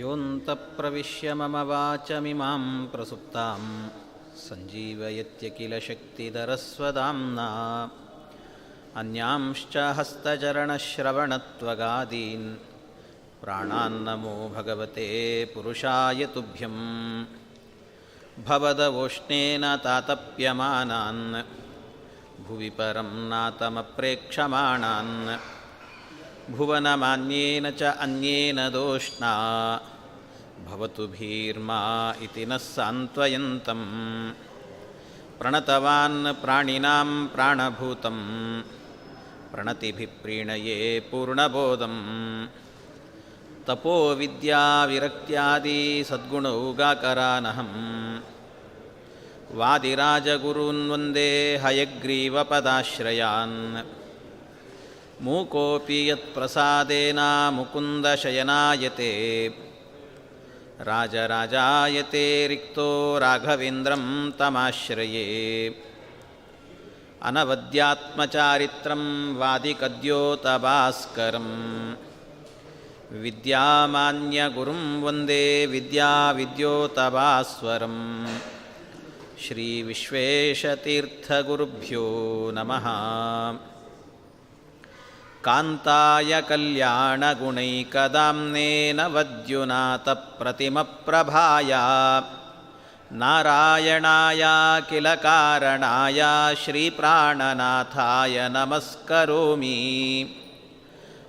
योऽन्तप्रविश्य मम वाचमिमां प्रसुप्तां सञ्जीवयत्य किल शक्तिधरस्वदाम्ना। अन्यांश्च हस्तचरणश्रवणत्वगादीन् प्राणान्नमो भगवते पुरुषाय तुभ्यं भवदवोष्णेन तातप्यमानान् भुवि परं नातमप्रेक्षमाणान् ಭುವನಮಾನ್ಯೇನ ಚ ಅನ್ಯೇನ ದೋಷ್ಣಾ ಭವತು ಭೀರ್ಮಾ ಇತಿ ನಃ ಸಾಂತ್ವಯಂತಂ ಪ್ರಣತವಾನ್ ಪ್ರಾಣಿನಾಂ ಪ್ರಾಣಭೂತಂ ಪ್ರಣತಿಭಿಪ್ರೀಣಯೇ ಪೂರ್ಣಬೋಧಂ ತಪೋ ವಿದ್ಯಾ ವಿರಕ್ತ್ಯಾದಿ ಸದ್ಗುಣೌಗಾಕರಾನಹಂ ವಾದಿರಾಜಗುರೂನ್ ವಂದೇ ಹಯಗ್ರೀವಪದಾಶ್ರಯಾನ್ ಮೂಕೋಪಿ ಯತ್ಪ್ರಸಾದೇನ ಮುಕುಂದಶಯನಾಯತೆ ರಾಜರಾಜಾಯತೆ ರಿಕ್ತೋ ರಾಘವೇಂದ್ರಂ ತಮಾಶ್ರಯೇ. ಅನವದ್ಯಾತ್ಮಚಾರಿತ್ರಂ ವಾದಿಕದ್ಯೋತಭಾಸ್ಕರಂ. ವಿದ್ಯಾಮಾನ್ಯಗುರುಂ ವಂದೇ ವಿದ್ಯಾವಿದ್ಯೋತಭಾಸ್ವರಂ ಶ್ರೀವಿಶ್ವೇಶತೀರ್ಥಗುರುಭ್ಯೋ ನಮಃ. कान्ताय कल्याणगुणैकदाम्नेन वद्युनाथप्रतिमप्रभाय। नारायणाय किल कारणाय श्रीप्राणनाथाय नमस्करोमि।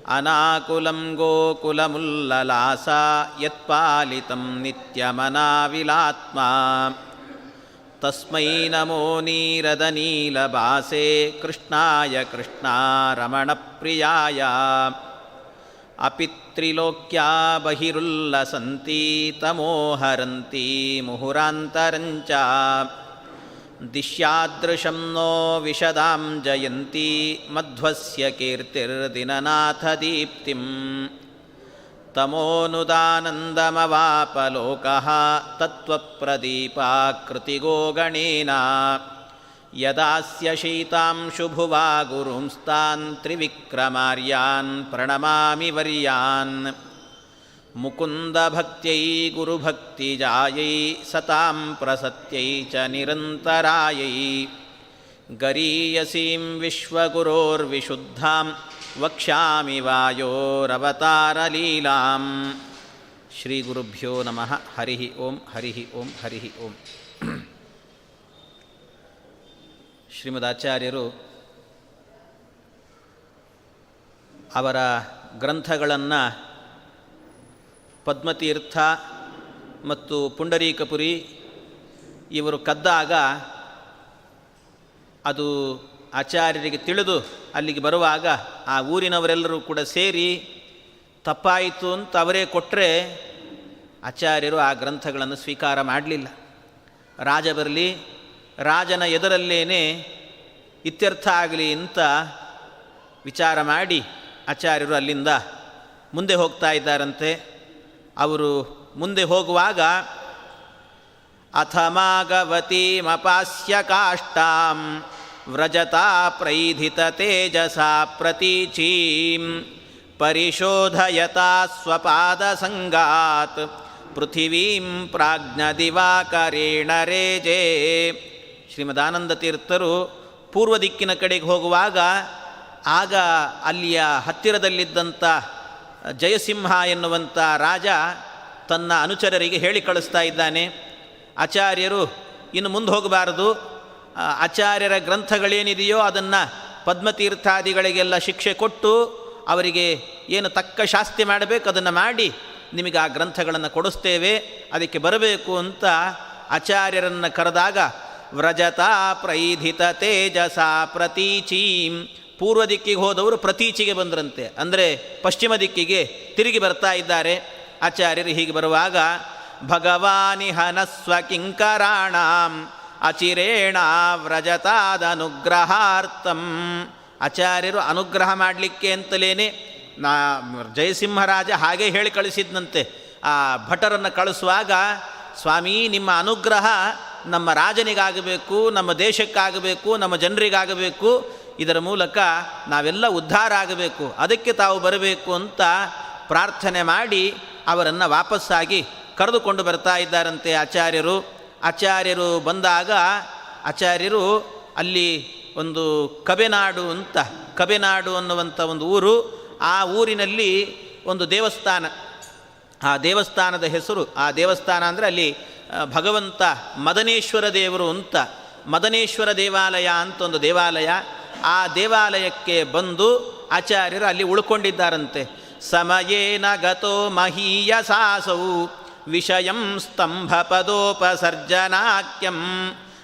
अनाकुलं गोकुलमुल्ललासा यत्पालितं नित्यमनाविलात्मा तस्मै नमो नीरदनीलभासे कृष्णाय कृष्णारमणप्रियाय। अपि त्रिलोक्या बहिरुल्लसन्ति तमोहरन्ति मुहुरान्तरञ्च दिश्यादृशं नो विशदां जयन्ती मध्वस्य कीर्तिर्दिननाथदीप्तिम् तमोनुदानन्दमवापलोकः तत्त्वप्रदीपाकृतिगो गणेन यदास्य शीतां शुभुवा गुरुंस्तान् त्रिविक्रमार्यान् प्रणमामि वर्यान् मुकुन्दभक्त्यै गुरुभक्तिजायै सतां प्रसत्यै च निरन्तरायै गरीयसीं विश्वगुरोर्विशुद्धां ವಕ್ಷ್ಯಾಮಿ ವಾಯೋರವತಾರಲೀಲಾಂ ಶ್ರೀ ಗುರುಭ್ಯೋ ನಮಃ ಹರಿ ಓಂ ಹರಿ ಓಂ ಹರಿ ಓಂ ಶ್ರೀಮದಾಚಾರ್ಯರು ಅವರ ಗ್ರಂಥಗಳನ್ನು ಪದ್ಮತೀರ್ಥ ಮತ್ತು ಪುಂಡರೀಕಪುರಿ ಇವರು ಕದ್ದಾಗ ಅದು ಆಚಾರ್ಯರಿಗೆ ತಿಳಿದು ಅಲ್ಲಿಗೆ ಬರುವಾಗ ಆ ಊರಿನವರೆಲ್ಲರೂ ಕೂಡ ಸೇರಿ ತಪ್ಪಾಯಿತು ಅಂತ ಅವರೇ ಕೊಟ್ಟರೆ ಆಚಾರ್ಯರು ಆ ಗ್ರಂಥಗಳನ್ನು ಸ್ವೀಕಾರ ಮಾಡಲಿಲ್ಲ. ರಾಜ ಬರಲಿ, ರಾಜನ ಎದುರಲ್ಲೇನೆ ಇತ್ಯರ್ಥ ಆಗಲಿ ಅಂತ ವಿಚಾರ ಮಾಡಿ ಆಚಾರ್ಯರು ಅಲ್ಲಿಂದ ಮುಂದೆ ಹೋಗ್ತಾ ಇದ್ದಾರಂತೆ. ಅವರು ಮುಂದೆ ಹೋಗುವಾಗ ಅಥಮಾಗವತೀಮಪಾಸ್ಯ ಕಾಷ್ಟಾಂ ವ್ರಜತಾ ಪ್ರೈಧಿತ प्रतीचीं परिशोधयता ಪರಿಶೋಧಯತಾ ಪೃಥಿವೀಂ ಪೃಥಿವೀಂ ಪ್ರಾಜ್ಞದಿವಾಕರೇಣ ರೇಜೆ. ಶ್ರೀಮದಾನಂದ ತೀರ್ಥರು ಪೂರ್ವ ದಿಕ್ಕಿನ ಕಡೆಗೆ ಹೋಗುವಾಗ ಆಗ ಅಲ್ಲಿಯ ಹತ್ತಿರದಲ್ಲಿದ್ದಂಥ ಜಯಸಿಂಹ ಎನ್ನುವಂಥ ರಾಜ ತನ್ನ ಅನುಚರರಿಗೆ ಹೇಳಿ ಕಳಿಸ್ತಾ ಇದ್ದಾನೆ. ಆಚಾರ್ಯರು ಇನ್ನು ಮುಂದೆ ಹೋಗಬಾರದು. ಆಚಾರ್ಯರ ಗ್ರಂಥಗಳೇನಿದೆಯೋ ಅದನ್ನು ಪದ್ಮತೀರ್ಥಾದಿಗಳಿಗೆಲ್ಲ ಶಿಕ್ಷೆ ಕೊಟ್ಟು ಅವರಿಗೆ ಏನು ತಕ್ಕ ಶಾಸ್ತಿ ಮಾಡಬೇಕು ಅದನ್ನು ಮಾಡಿ ನಿಮಗೆ ಆ ಗ್ರಂಥಗಳನ್ನು ಕೊಡಿಸ್ತೇವೆ, ಅದಕ್ಕೆ ಬರಬೇಕು ಅಂತ ಆಚಾರ್ಯರನ್ನು ಕರೆದಾಗ, ವ್ರಜತಾ ಪ್ರೈಧಿತ ತೇಜಸ ಪ್ರತೀಚೀಂ. ಪೂರ್ವ ದಿಕ್ಕಿಗೆ ಹೋದವರು ಪ್ರತೀಚಿಗೆ ಬಂದರಂತೆ. ಅಂದರೆ ಪಶ್ಚಿಮ ದಿಕ್ಕಿಗೆ ತಿರುಗಿ ಬರ್ತಾ ಇದ್ದಾರೆ. ಆಚಾರ್ಯರು ಹೀಗೆ ಬರುವಾಗ ಭಗವಾನಿ ಹನಸ್ವ ಕಿಂಕರಾಣಾಂ. ಅಚಿರೇಣ ವ್ರಜತಾದನುಗ್ರಹಾರ್ಥಂ. ಆಚಾರ್ಯರು ಅನುಗ್ರಹ ಮಾಡಲಿಕ್ಕೆ ಅಂತಲೇನೆ, ನಾ ಜಯಸಿಂಹರಾಜ ಹಾಗೆ ಹೇಳಿ ಕಳಿಸಿದ್ನಂತೆ. ಆ ಭಟರನ್ನು ಕಳಿಸುವಾಗ, ಸ್ವಾಮಿ, ನಿಮ್ಮ ಅನುಗ್ರಹ ನಮ್ಮ ರಾಜನಿಗಾಗಬೇಕು, ನಮ್ಮ ದೇಶಕ್ಕಾಗಬೇಕು, ನಮ್ಮ ಜನರಿಗಾಗಬೇಕು. ಇದರ ಮೂಲಕ ನಾವೆಲ್ಲ ಉದ್ಧಾರ ಆಗಬೇಕು. ಅದಕ್ಕೆ ತಾವು ಬರಬೇಕು ಅಂತ ಪ್ರಾರ್ಥನೆ ಮಾಡಿ ಅವರನ್ನು ವಾಪಸ್ಸಾಗಿ ಕರೆದುಕೊಂಡು ಬರ್ತಾ ಇದ್ದಾರಂತೆ ಆಚಾರ್ಯರು. ಆಚಾರ್ಯರು ಬಂದಾಗ ಆಚಾರ್ಯರು ಅಲ್ಲಿ ಒಂದು ಕಬೆನಾಡು ಅಂತ, ಕಬೆನಾಡು ಅನ್ನುವಂಥ ಒಂದು ಊರು, ಆ ಊರಿನಲ್ಲಿ ಒಂದು ದೇವಸ್ಥಾನ. ಆ ದೇವಸ್ಥಾನದ ಹೆಸರು, ಆ ದೇವಸ್ಥಾನ ಅಂದರೆ ಅಲ್ಲಿ ಭಗವಂತ ಮದನೇಶ್ವರ ದೇವರು ಅಂತ, ಮದನೇಶ್ವರ ದೇವಾಲಯ ಅಂತ ಒಂದು ದೇವಾಲಯ. ಆ ದೇವಾಲಯಕ್ಕೆ ಬಂದು ಆಚಾರ್ಯರು ಅಲ್ಲಿ ಉಳ್ಕೊಂಡಿದ್ದಾರಂತೆ. ಸಮಯೇನ ಗತೋ ಮಹೀಯ ಸಾಸೌ ವಿಷಯಂ ಸ್ತಂಭ ಪದೋಪಸರ್ಜನಾಕ್ಯಂ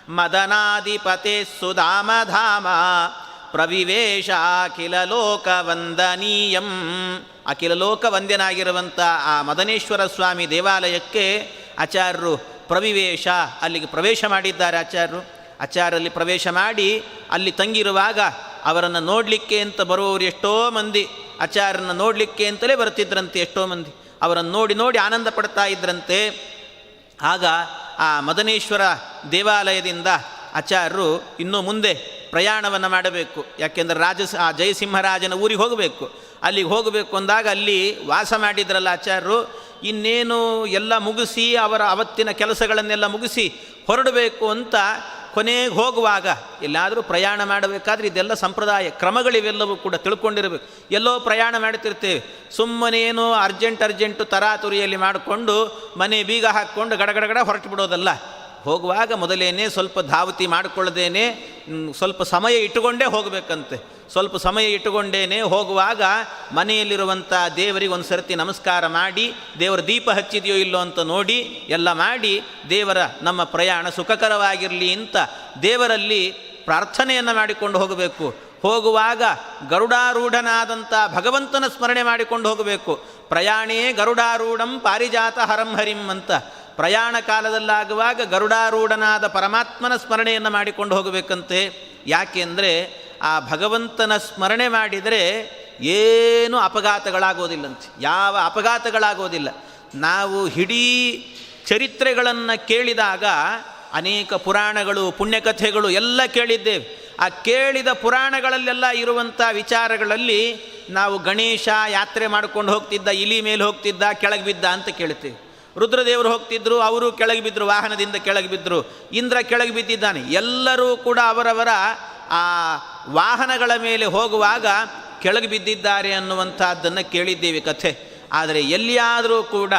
ಮದನಾಧಿಪತೆ ಸುಧಾಮಧಾಮ ಲೋಕ ವಂದನೀಯಂ ಅಖಿಲ ಲೋಕ ವಂದ್ಯನಾಗಿರುವಂಥ ಆ ಮದನೇಶ್ವರ ಸ್ವಾಮಿ ದೇವಾಲಯಕ್ಕೆ ಆಚಾರ್ಯರು ಪ್ರವಿವೇಶ, ಅಲ್ಲಿಗೆ ಪ್ರವೇಶ ಮಾಡಿದ್ದಾರೆ ಆಚಾರ್ಯರು. ಆಚಾರ್ಯಲ್ಲಿ ಪ್ರವೇಶ ಮಾಡಿ ಅಲ್ಲಿ ತಂಗಿರುವಾಗ ಅವರನ್ನು ನೋಡಲಿಕ್ಕೆ ಅಂತ ಬರುವವರು ಎಷ್ಟೋ ಮಂದಿ ಆಚಾರ್ಯನ ನೋಡಲಿಕ್ಕೆ ಅಂತಲೇ ಬರ್ತಿದ್ರಂತೆ ಎಷ್ಟೋ ಮಂದಿ. ಅವರನ್ನು ನೋಡಿ ನೋಡಿ ಆನಂದ ಪಡ್ತಾ ಇದ್ರಂತೆ. ಆಗ ಆ ಮದನೇಶ್ವರ ದೇವಾಲಯದಿಂದ ಆಚಾರ್ಯರು ಇನ್ನೂ ಮುಂದೆ ಪ್ರಯಾಣವನ್ನು ಮಾಡಬೇಕು. ಯಾಕೆಂದರೆ ರಾಜ ಆ ಜಯಸಿಂಹರಾಜನ ಊರಿಗೆ ಹೋಗಬೇಕು. ಅಲ್ಲಿಗೆ ಹೋಗಬೇಕು ಅಂದಾಗ ಅಲ್ಲಿ ವಾಸ ಮಾಡಿದ್ರಲ್ಲ ಆಚಾರ್ಯರು. ಇನ್ನೇನು ಎಲ್ಲ ಮುಗಿಸಿ ಅವರ ಅವತ್ತಿನ ಕೆಲಸಗಳನ್ನೆಲ್ಲ ಮುಗಿಸಿ ಹೊರಡಬೇಕು ಅಂತ ಕೊನೆಗೆ ಹೋಗುವಾಗ ಎಲ್ಲಾದರೂ ಪ್ರಯಾಣ ಮಾಡಬೇಕಾದ್ರೆ ಇದೆಲ್ಲ ಸಂಪ್ರದಾಯ, ಕ್ರಮಗಳಿವೆಲ್ಲವೂ ಕೂಡ ತಿಳ್ಕೊಂಡಿರಬೇಕು. ಎಲ್ಲೋ ಪ್ರಯಾಣ ಮಾಡ್ತಿರ್ತೇವೆ ಸುಮ್ಮನೇನು ಅರ್ಜೆಂಟ್ ಅರ್ಜೆಂಟು ತರಾತುರಿಯಲ್ಲಿ ಮಾಡಿಕೊಂಡು ಮನೆ ಬೀಗ ಹಾಕ್ಕೊಂಡು ಗಡಗಡಗಡ ಹೊರಟು ಬಿಡೋದಲ್ಲ. ಹೋಗುವಾಗ ಮೊದಲೇನೆ ಸ್ವಲ್ಪ ಧಾವತಿ ಮಾಡಿಕೊಳ್ಳದೇನೆ ಸ್ವಲ್ಪ ಸಮಯ ಇಟ್ಟುಕೊಂಡೇ ಹೋಗಬೇಕಂತೆ. ಸ್ವಲ್ಪ ಸಮಯ ಇಟ್ಟುಕೊಂಡೇನೆ ಹೋಗುವಾಗ ಮನೆಯಲ್ಲಿರುವಂಥ ದೇವರಿಗೆ ಒಂದು ಸರ್ತಿ ನಮಸ್ಕಾರ ಮಾಡಿ, ದೇವರ ದೀಪ ಹಚ್ಚಿದೆಯೋ ಇಲ್ಲೋ ಅಂತ ನೋಡಿ, ಎಲ್ಲ ಮಾಡಿ, ದೇವರ ನಮ್ಮ ಪ್ರಯಾಣ ಸುಖಕರವಾಗಿರಲಿ ಅಂತ ದೇವರಲ್ಲಿ ಪ್ರಾರ್ಥನೆಯನ್ನು ಮಾಡಿಕೊಂಡು ಹೋಗಬೇಕು. ಹೋಗುವಾಗ ಗರುಡಾರೂಢನಾದಂಥ ಭಗವಂತನ ಸ್ಮರಣೆ ಮಾಡಿಕೊಂಡು ಹೋಗಬೇಕು. ಪ್ರಯಾಣೇ ಗರುಡಾರೂಢಂ ಪಾರಿಜಾತ ಹರಂ ಹರಿಂ ಅಂತ ಪ್ರಯಾಣ ಕಾಲದಲ್ಲಾಗುವಾಗ ಗರುಡಾರೂಢನಾದ ಪರಮಾತ್ಮನ ಸ್ಮರಣೆಯನ್ನು ಮಾಡಿಕೊಂಡು ಹೋಗಬೇಕಂತೆ. ಯಾಕೆಂದರೆ ಆ ಭಗವಂತನ ಸ್ಮರಣೆ ಮಾಡಿದರೆ ಏನು ಅಪಘಾತಗಳಾಗೋದಿಲ್ಲಂತೆ. ಯಾವ ಅಪಘಾತಗಳಾಗೋದಿಲ್ಲ. ನಾವು ಇಡೀ ಚರಿತ್ರೆಗಳನ್ನು ಕೇಳಿದಾಗ ಅನೇಕ ಪುರಾಣಗಳು, ಪುಣ್ಯಕಥೆಗಳು ಎಲ್ಲ ಕೇಳಿದ್ದೇವೆ. ಆ ಕೇಳಿದ ಪುರಾಣಗಳಲ್ಲೆಲ್ಲ ಇರುವಂಥ ವಿಚಾರಗಳಲ್ಲಿ ನಾವು ಗಣೇಶ ಯಾತ್ರೆ ಮಾಡ್ಕೊಂಡು ಹೋಗ್ತಿದ್ದ, ಇಲಿ ಮೇಲೆ ಹೋಗ್ತಿದ್ದ, ಕೆಳಗೆ ಬಿದ್ದ ಅಂತ ಕೇಳ್ತೇವೆ ರುದ್ರದೇವರು ಹೋಗ್ತಿದ್ರು, ಅವರು ಕೆಳಗೆ ಬಿದ್ದರು ವಾಹನದಿಂದ ಕೆಳಗೆ ಬಿದ್ದರು ಇಂದ್ರ ಕೆಳಗೆ ಬಿದ್ದಿದ್ದಾನೆ. ಎಲ್ಲರೂ ಕೂಡ ಅವರವರ, ಆ, ವಾಹನಗಳ ಮೇಲೆ ಹೋಗುವಾಗ ಕೆಳಗೆ ಬಿದ್ದಿದ್ದಾರೆ ಅನ್ನುವಂಥದ್ದನ್ನು ಕೇಳಿದ್ದೇವೆ ಕಥೆ. ಆದರೆ ಎಲ್ಲಿಯಾದರೂ ಕೂಡ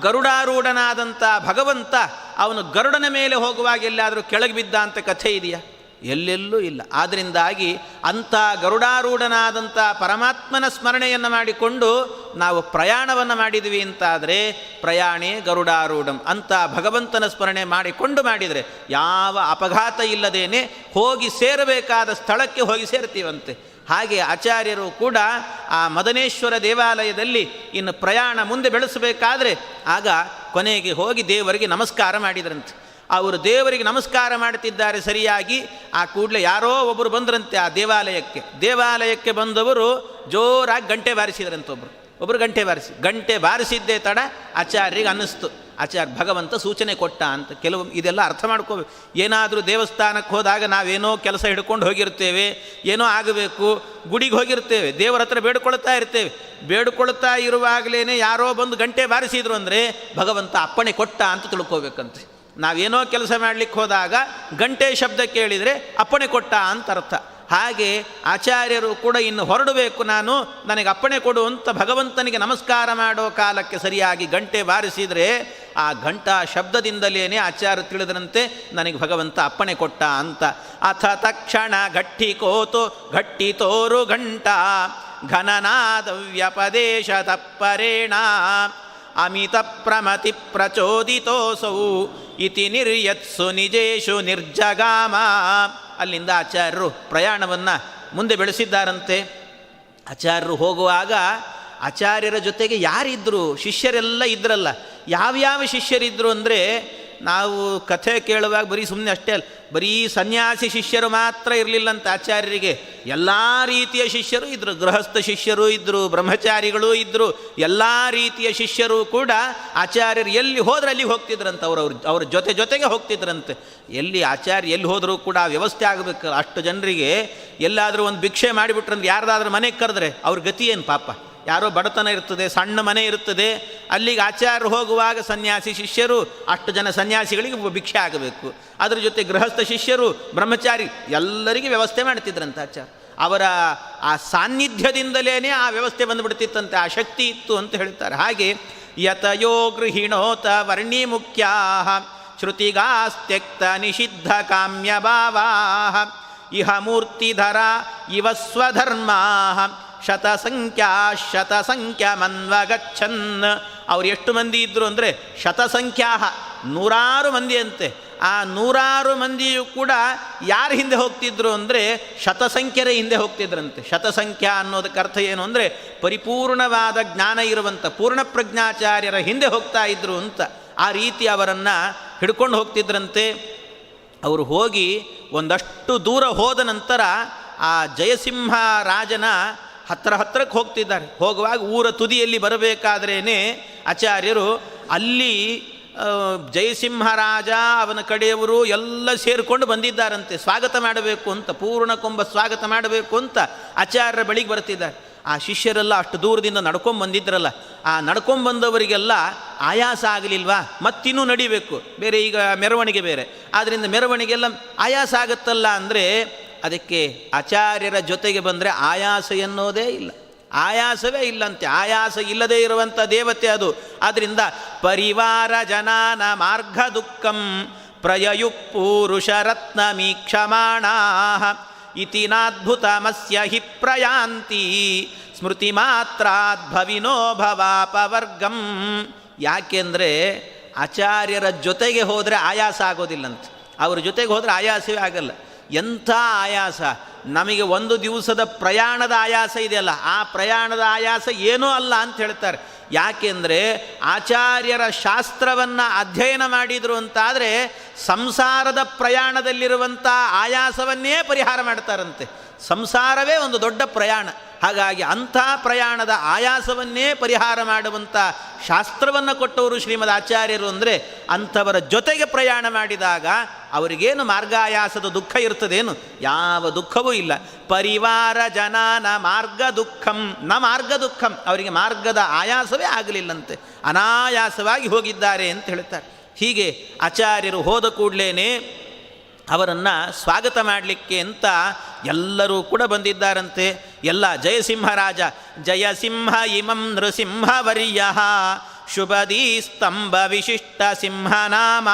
ಗರುಡಾರೂಢನಾದಂಥ ಭಗವಂತ ಅವನು ಗರುಡನ ಮೇಲೆ ಹೋಗುವಾಗ ಎಲ್ಲಾದರೂ ಕೆಳಗೆ ಬಿದ್ದ ಅಂತ ಕಥೆ ಇದೆಯಾ? ಎಲ್ಲೆಲ್ಲೂ ಇಲ್ಲ. ಆದ್ದರಿಂದಾಗಿ ಅಂಥ ಗರುಡಾರೂಢನಾದಂಥ ಪರಮಾತ್ಮನ ಸ್ಮರಣೆಯನ್ನು ಮಾಡಿಕೊಂಡು ನಾವು ಪ್ರಯಾಣವನ್ನು ಮಾಡಿದ್ವಿ ಅಂತಾದರೆ ಪ್ರಯಾಣೇ ಗರುಡಾರೂಢಂ ಅಂತ ಭಗವಂತನ ಸ್ಮರಣೆ ಮಾಡಿಕೊಂಡು ಮಾಡಿದರೆ ಯಾವ ಅಪಘಾತ ಇಲ್ಲದೇನೆ ಹೋಗಿ ಸೇರಬೇಕಾದ ಸ್ಥಳಕ್ಕೆ ಹೋಗಿ ಸೇರ್ತೀವಂತೆ. ಹಾಗೆ ಆಚಾರ್ಯರು ಕೂಡ ಆ ಮದನೇಶ್ವರ ದೇವಾಲಯದಲ್ಲಿ ಇನ್ನು ಪ್ರಯಾಣ ಮುಂದೆ ಬೆಳೆಸಬೇಕಾದ್ರೆ ಆಗ ಕೊನೆಗೆ ಹೋಗಿ ದೇವರಿಗೆ ನಮಸ್ಕಾರ ಮಾಡಿದ್ರಂತೆ. ಅವರು ದೇವರಿಗೆ ನಮಸ್ಕಾರ ಮಾಡುತ್ತಿದ್ದಾರೆ ಸರಿಯಾಗಿ, ಆ ಕೂಡಲೇ ಯಾರೋ ಒಬ್ಬರು ಬಂದ್ರಂತೆ ಆ ದೇವಾಲಯಕ್ಕೆ. ದೇವಾಲಯಕ್ಕೆ ಬಂದವರು ಜೋರಾಗಿ ಗಂಟೆ ಬಾರಿಸಿದ್ರಂತೆ ಒಬ್ಬರು ಒಬ್ಬರು ಗಂಟೆ ಬಾರಿಸಿ, ಗಂಟೆ ಬಾರಿಸಿದ್ದೇ ತಡ ಆಚಾರ್ಯರಿಗೆ ಅನ್ನಿಸ್ತು. ಆಚಾರ್ಯ ಭಗವಂತ ಸೂಚನೆ ಕೊಟ್ಟ ಅಂತ ಕೆಲವು ಇದೆಲ್ಲ ಅರ್ಥ ಮಾಡ್ಕೋಬೇಕು ಏನಾದರೂ ದೇವಸ್ಥಾನಕ್ಕೆ ಹೋದಾಗ ನಾವೇನೋ ಕೆಲಸ ಹಿಡ್ಕೊಂಡು ಹೋಗಿರ್ತೇವೆ, ಏನೋ ಆಗಬೇಕು, ಗುಡಿಗೆ ಹೋಗಿರ್ತೇವೆ, ದೇವರ ಹತ್ರ ಬೇಡ್ಕೊಳ್ತಾ ಇರ್ತೇವೆ. ಬೇಡ್ಕೊಳ್ತಾ ಇರುವಾಗಲೇ ಯಾರೋ ಬಂದು ಗಂಟೆ ಬಾರಿಸಿದ್ರು ಅಂದರೆ ಭಗವಂತ ಅಪ್ಪಣೆ ಕೊಟ್ಟ ಅಂತ ತಿಳ್ಕೋಬೇಕಂತೆ. ನಾವೇನೋ ಕೆಲಸ ಮಾಡಲಿಕ್ಕೆ ಹೋದಾಗ ಗಂಟೆ ಶಬ್ದ ಕೇಳಿದರೆ ಅಪ್ಪಣೆ ಕೊಟ್ಟ ಅಂತ ಅರ್ಥ. ಹಾಗೆ ಆಚಾರ್ಯರು ಕೂಡ ಇನ್ನು ಹೊರಡಬೇಕು ನಾನು, ನನಗೆ ಅಪ್ಪಣೆ ಕೊಡು ಅಂತ ಭಗವಂತನಿಗೆ ನಮಸ್ಕಾರ ಮಾಡೋ ಕಾಲಕ್ಕೆ ಸರಿಯಾಗಿ ಗಂಟೆ ಬಾರಿಸಿದರೆ ಆ ಘಂಟಾ ಶಬ್ದದಿಂದಲೇ ಆಚಾರ್ಯ ತಿಳಿದರಂತೆ ನನಗೆ ಭಗವಂತ ಅಪ್ಪಣೆ ಕೊಟ್ಟ ಅಂತ. ಅಥ ತಕ್ಷಣ ಗಟ್ಟಿ ಕೋತು, ಗಟ್ಟಿ ತೋರು ಘಂಟ ಘನನಾದವ್ಯಪದೇಶ ತಪ್ಪರೇಣ. ಅಮಿತ ಪ್ರಮತಿ ಪ್ರಚೋದಿತೋಸೌ ಇತಿ ನಿರ್ಯತ್ಸು ನಿಜೇಶು ನಿರ್ಜಗಾಮ. ಅಲ್ಲಿಂದ ಆಚಾರ್ಯರು ಪ್ರಯಾಣವನ್ನು ಮುಂದೆ ಬೆಳೆಸಿದ್ದಾರಂತೆ. ಆಚಾರ್ಯರು ಹೋಗುವಾಗ ಆಚಾರ್ಯರ ಜೊತೆಗೆ ಯಾರಿದ್ದರು ಶಿಷ್ಯರೆಲ್ಲ ಇದ್ರಲ್ಲ. ಯಾವ್ಯಾವ ಶಿಷ್ಯರಿದ್ದರು ಅಂದರೆ ನಾವು ಕಥೆ ಕೇಳುವಾಗ ಬರೀ ಸುಮ್ಮನೆ ಅಷ್ಟೇ ಅಲ್ಲ, ಬರೀ ಸನ್ಯಾಸಿ ಶಿಷ್ಯರು ಮಾತ್ರ ಇರಲಿಲ್ಲಂತ ಆಚಾರ್ಯರಿಗೆ, ಎಲ್ಲ ರೀತಿಯ ಶಿಷ್ಯರು ಇದ್ದರು ಗೃಹಸ್ಥ ಶಿಷ್ಯರು ಇದ್ದರು ಬ್ರಹ್ಮಚಾರಿಗಳು ಇದ್ದರು ಎಲ್ಲ ರೀತಿಯ ಶಿಷ್ಯರು ಕೂಡ ಆಚಾರ್ಯರು ಎಲ್ಲಿ ಹೋದ್ರೆ ಅಲ್ಲಿ ಹೋಗ್ತಿದ್ರಂತೆ, ಅವ್ರು ಅವ್ರ ಜೊತೆ ಜೊತೆಗೆ ಹೋಗ್ತಿದ್ರಂತೆ. ಎಲ್ಲಿ ಆಚಾರ್ಯ ಎಲ್ಲಿ ಹೋದರೂ ಕೂಡ ವ್ಯವಸ್ಥೆ ಆಗಬೇಕು, ಅಷ್ಟು ಜನರಿಗೆ ಎಲ್ಲಾದರೂ ಒಂದು ಭಿಕ್ಷೆ ಮಾಡಿಬಿಟ್ರಂದ್ರೆ ಯಾರದಾದ್ರೂ ಮನೆಗೆ ಕರೆದ್ರೆ ಅವ್ರ ಗತಿ ಏನು ಪಾಪ? ಯಾರೋ ಬಡತನ ಇರ್ತದೆ, ಸಣ್ಣ ಮನೆ ಇರ್ತದೆ, ಅಲ್ಲಿಗೆ ಆಚಾರ್ಯರು ಹೋಗುವಾಗ ಸನ್ಯಾಸಿ ಶಿಷ್ಯರು, ಅಷ್ಟು ಜನ ಸನ್ಯಾಸಿಗಳಿಗೆ ಭಿಕ್ಷೆ ಆಗಬೇಕು. ಅದರ ಜೊತೆ ಗೃಹಸ್ಥ ಶಿಷ್ಯರು, ಬ್ರಹ್ಮಚಾರಿ, ಎಲ್ಲರಿಗೆ ವ್ಯವಸ್ಥೆ ಮಾಡ್ತಿದ್ರಂತ ಆಚಾರ್ಯ. ಅವರ ಆ ಸಾನ್ನಿಧ್ಯದಿಂದಲೇ ಆ ವ್ಯವಸ್ಥೆ ಬಂದುಬಿಡ್ತಿತ್ತಂತೆ, ಆ ಶಕ್ತಿ ಇತ್ತು ಅಂತ ಹೇಳ್ತಾರೆ. ಹಾಗೆ, ಯತಯೋ ಗೃಹಿಣೋತ ವರ್ಣಿ ಮುಖ್ಯಾ ಶ್ರುತಿಗಾಸ್ತ್ಯಕ್ತ ನಿಷಿದ್ಧ ಕಾಮ್ಯ ಭಾವಾ ಇಹ ಮೂರ್ತಿಧರ ಇವ ಸ್ವಧರ್ಮ ಶತಸಂಖ್ಯಾ ಶತಸಂಖ್ಯಾ ಮನ್ವಗಚ್ಚನ್ ಅವ್ರು ಎಷ್ಟು ಮಂದಿ ಇದ್ದರು ಅಂದರೆ ಶತಸಂಖ್ಯಾ ನೂರಾರು ಮಂದಿ ಅಂತೆ ಆ ನೂರಾರು ಮಂದಿಯು ಕೂಡ ಯಾರ ಹಿಂದೆ ಹೋಗ್ತಿದ್ರು ಅಂದರೆ ಶತಸಂಖ್ಯರೇ ಹಿಂದೆ ಹೋಗ್ತಿದ್ರಂತೆ. ಶತಸಂಖ್ಯಾ ಅನ್ನೋದಕ್ಕೆ ಅರ್ಥ ಏನು ಅಂದರೆ ಪರಿಪೂರ್ಣವಾದ ಜ್ಞಾನ ಇರುವಂಥ ಪೂರ್ಣ ಪ್ರಜ್ಞಾಚಾರ್ಯರ ಹಿಂದೆ ಹೋಗ್ತಾ ಇದ್ರು ಅಂತ. ಆ ರೀತಿ ಅವರನ್ನು ಹಿಡ್ಕೊಂಡು ಹೋಗ್ತಿದ್ರಂತೆ. ಅವರು ಹೋಗಿ ಒಂದಷ್ಟು ದೂರ ಹೋದ ನಂತರ ಆ ಜಯಸಿಂಹ ರಾಜನ ಹತ್ತಿರ ಹತ್ತಿರಕ್ಕೆ ಹೋಗ್ತಿದ್ದಾರೆ. ಹೋಗುವಾಗ ಊರ ತುದಿಯಲ್ಲಿ ಬರಬೇಕಾದ್ರೇ ಆಚಾರ್ಯರು ಅಲ್ಲಿ ಜಯಸಿಂಹರಾಜ ಅವನ ಕಡೆಯವರು ಎಲ್ಲ ಸೇರಿಕೊಂಡು ಬಂದಿದ್ದಾರಂತೆ. ಸ್ವಾಗತ ಮಾಡಬೇಕು ಅಂತ, ಪೂರ್ಣ ಕೊಂಬ ಸ್ವಾಗತ ಮಾಡಬೇಕು ಅಂತ ಆಚಾರ್ಯರ ಬಳಿಗೆ ಬರ್ತಿದ್ದಾರೆ. ಆ ಶಿಷ್ಯರೆಲ್ಲ ಅಷ್ಟು ದೂರದಿಂದ ನಡ್ಕೊಂಡು ಬಂದಿದ್ರಲ್ಲ, ಆ ನಡ್ಕೊಂಡು ಬಂದವರಿಗೆಲ್ಲ ಆಯಾಸ ಆಗಲಿಲ್ವಾ? ಮತ್ತಿನ್ನೂ ನಡಿಬೇಕು. ಬೇರೆ ಈಗ ಮೆರವಣಿಗೆ ಬೇರೆ. ಆದ್ದರಿಂದ ಮೆರವಣಿಗೆಲ್ಲ ಆಯಾಸ ಆಗುತ್ತಲ್ಲ ಅಂದರೆ ಅದಕ್ಕೆ ಆಚಾರ್ಯರ ಜೊತೆಗೆ ಬಂದರೆ ಆಯಾಸ ಎನ್ನೋದೇ ಇಲ್ಲ. ಆಯಾಸವೇ ಇಲ್ಲಂತೆ. ಆಯಾಸ ಇಲ್ಲದೆ ಇರುವಂಥ ದೇವತೆ ಅದು. ಆದ್ದರಿಂದ ಪರಿವಾರ ಜನಾನ ಮಾರ್ಗ ದುಃಖಂ ಪ್ರಯಯು ಪೂರುಷರತ್ನ ಮೀಕ್ಷಮಾಣಾ ಇತಿನಾದ್ಭುತ ಮಸ್ಯ ಹಿ ಪ್ರಯಾಂತಿ. ಸ್ಮೃತಿ ಮಾತ್ರಾದ್ಭವಿನೋ ಭವಾಪವರ್ಗಂ. ಯಾಕೆಂದರೆ ಆಚಾರ್ಯರ ಜೊತೆಗೆ ಹೋದರೆ ಆಯಾಸ ಆಗೋದಿಲ್ಲಂತೆ. ಅವ್ರ ಜೊತೆಗೆ ಹೋದರೆ ಆಯಾಸವೇ ಆಗಲ್ಲ. ಎಂಥ ಆಯಾಸ? ನಮಗೆ ಒಂದು ದಿವಸದ ಪ್ರಯಾಣದ ಆಯಾಸ ಇದೆಯಲ್ಲ, ಆ ಪ್ರಯಾಣದ ಆಯಾಸ ಏನೂ ಅಲ್ಲ ಅಂತ ಹೇಳ್ತಾರೆ. ಯಾಕೆಂದರೆ ಆಚಾರ್ಯರ ಶಾಸ್ತ್ರವನ್ನು ಅಧ್ಯಯನ ಮಾಡಿದರು ಅಂತಾದರೆ ಸಂಸಾರದ ಪ್ರಯಾಣದಲ್ಲಿರುವಂಥ ಆಯಾಸವನ್ನೇ ಪರಿಹಾರ ಮಾಡ್ತಾರಂತೆ. ಸಂಸಾರವೇ ಒಂದು ದೊಡ್ಡ ಪ್ರಯಾಣ. ಹಾಗಾಗಿ ಅಂಥ ಪ್ರಯಾಣದ ಆಯಾಸವನ್ನೇ ಪರಿಹಾರ ಮಾಡುವಂಥ ಶಾಸ್ತ್ರವನ್ನು ಕೊಟ್ಟವರು ಶ್ರೀಮದ್ ಆಚಾರ್ಯರು ಅಂದರೆ ಅಂಥವರ ಜೊತೆಗೆ ಪ್ರಯಾಣ ಮಾಡಿದಾಗ ಅವರಿಗೇನು ಮಾರ್ಗಾಯಾಸದ ದುಃಖ ಇರ್ತದೇನು? ಯಾವ ದುಃಖವೂ ಇಲ್ಲ. ಪರಿವಾರ ಜನಾನ ಮಾರ್ಗ ದುಃಖಂ, ನ ಮಾರ್ಗ ದುಃಖಂ. ಅವರಿಗೆ ಮಾರ್ಗದ ಆಯಾಸವೇ ಆಗಲಿಲ್ಲಂತೆ. ಅನಾಯಾಸವಾಗಿ ಹೋಗಿದ್ದಾರೆ ಅಂತ ಹೇಳ್ತಾರೆ. ಹೀಗೆ ಆಚಾರ್ಯರು ಹೋದ ಕೂಡಲೇ ಅವರನ್ನು ಸ್ವಾಗತ ಮಾಡಲಿಕ್ಕೆ ಅಂತ ಎಲ್ಲರೂ ಕೂಡ ಬಂದಿದ್ದಾರಂತೆ. ಎಲ್ಲ ಜಯಸಿಂಹರಾಜ, ಜಯಸಿಂಹ ಇಮಂ ನೃಸಿಂಹವರ್ಯ ಶುಭದೀ ಸ್ತಂಭ ವಿಶಿಷ್ಟ ಸಿಂಹನಾಮ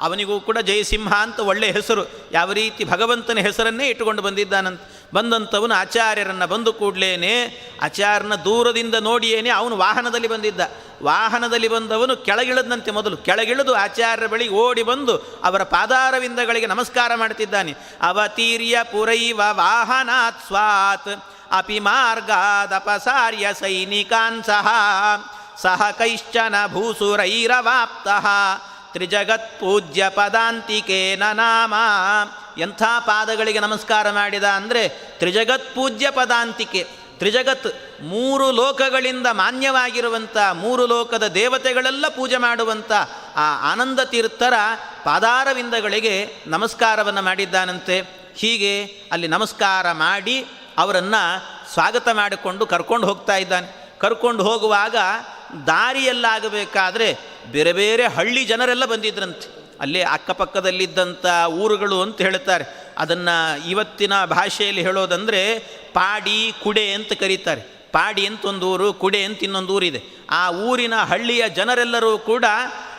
ಅವನಿಗೂ ಕೂಡ ಜಯಸಿಂಹ ಅಂತ ಒಳ್ಳೆಯ ಹೆಸರು. ಯಾವ ರೀತಿ ಭಗವಂತನ ಹೆಸರನ್ನೇ ಇಟ್ಟುಕೊಂಡು ಬಂದಿದ್ದಾನಂತ. ಬಂದಂಥವನು ಆಚಾರ್ಯರನ್ನು ಬಂದು ಕೂಡಲೇನೆ ಆಚಾರ್ಯನ ದೂರದಿಂದ ನೋಡಿಯೇನೆ ಅವನು ವಾಹನದಲ್ಲಿ ಬಂದಿದ್ದ. ವಾಹನದಲ್ಲಿ ಬಂದವನು ಕೆಳಗಿಳದಂತೆ ಮೊದಲು. ಕೆಳಗಿಳಿದು ಆಚಾರ್ಯರ ಬಳಿ ಓಡಿ ಬಂದು ಅವರ ಪಾದಾರವಿಂದಗಳಿಗೆ ನಮಸ್ಕಾರ ಮಾಡ್ತಿದ್ದಾನೆ. ಅವತೀರ್ಯ ಪುರೈವ ವಾಹನಾತ್ ಸ್ವಾತ್. ಅಪಿ ಮಾರ್ಗಾದಪಸಾರ್ಯ ಸೈನಿಕಾನ್ ಸಹ. ಸಹ ಕೈಶ್ಚನ ಭೂಸುರೈರವಾಪ್ತಃ. ತ್ರಿಜಗತ್ ಪೂಜ್ಯ ಪದಾಂತಿಕೇನ ನಾಮ. ಎಂಥ ಪಾದಗಳಿಗೆ ನಮಸ್ಕಾರ ಮಾಡಿದ ಅಂದರೆ ತ್ರಿಜಗತ್ ಪೂಜ್ಯ ಪದಾಂತಿಕೆ ತ್ರಿಜಗತ್ ಮೂರು ಲೋಕಗಳಿಂದ ಮಾನ್ಯವಾಗಿರುವಂಥ ಮೂರು ಲೋಕದ ದೇವತೆಗಳೆಲ್ಲ ಪೂಜೆ ಮಾಡುವಂಥ ಆ ಆನಂದ ತೀರ್ಥರ ಪಾದಾರವಿಂದಗಳಿಗೆ ನಮಸ್ಕಾರವನ್ನು ಮಾಡಿದ್ದಾನಂತೆ. ಹೀಗೆ ಅಲ್ಲಿ ನಮಸ್ಕಾರ ಮಾಡಿ ಅವರನ್ನು ಸ್ವಾಗತ ಮಾಡಿಕೊಂಡು ಕರ್ಕೊಂಡು ಹೋಗ್ತಾ ಇದ್ದಾನೆ. ಕರ್ಕೊಂಡು ಹೋಗುವಾಗ ದಾರಿಯಲ್ಲಾಗಬೇಕಾದ್ರೆ ಬೇರೆ ಬೇರೆ ಹಳ್ಳಿ ಜನರೆಲ್ಲ ಬಂದಿದ್ರಂತೆ. ಅಲ್ಲೇ ಅಕ್ಕಪಕ್ಕದಲ್ಲಿದ್ದಂಥ ಊರುಗಳು ಅಂತ ಹೇಳ್ತಾರೆ. ಅದನ್ನು ಇವತ್ತಿನ ಭಾಷೆಯಲ್ಲಿ ಹೇಳೋದಂದರೆ ಪಾಡಿ ಕುಡೆ ಅಂತ ಕರೀತಾರೆ. ಪಾಡಿ ಅಂತ ಒಂದು ಊರು, ಕುಡೆ ಅಂತ ಇನ್ನೊಂದು ಊರಿದೆ. ಆ ಊರಿನ ಹಳ್ಳಿಯ ಜನರೆಲ್ಲರೂ ಕೂಡ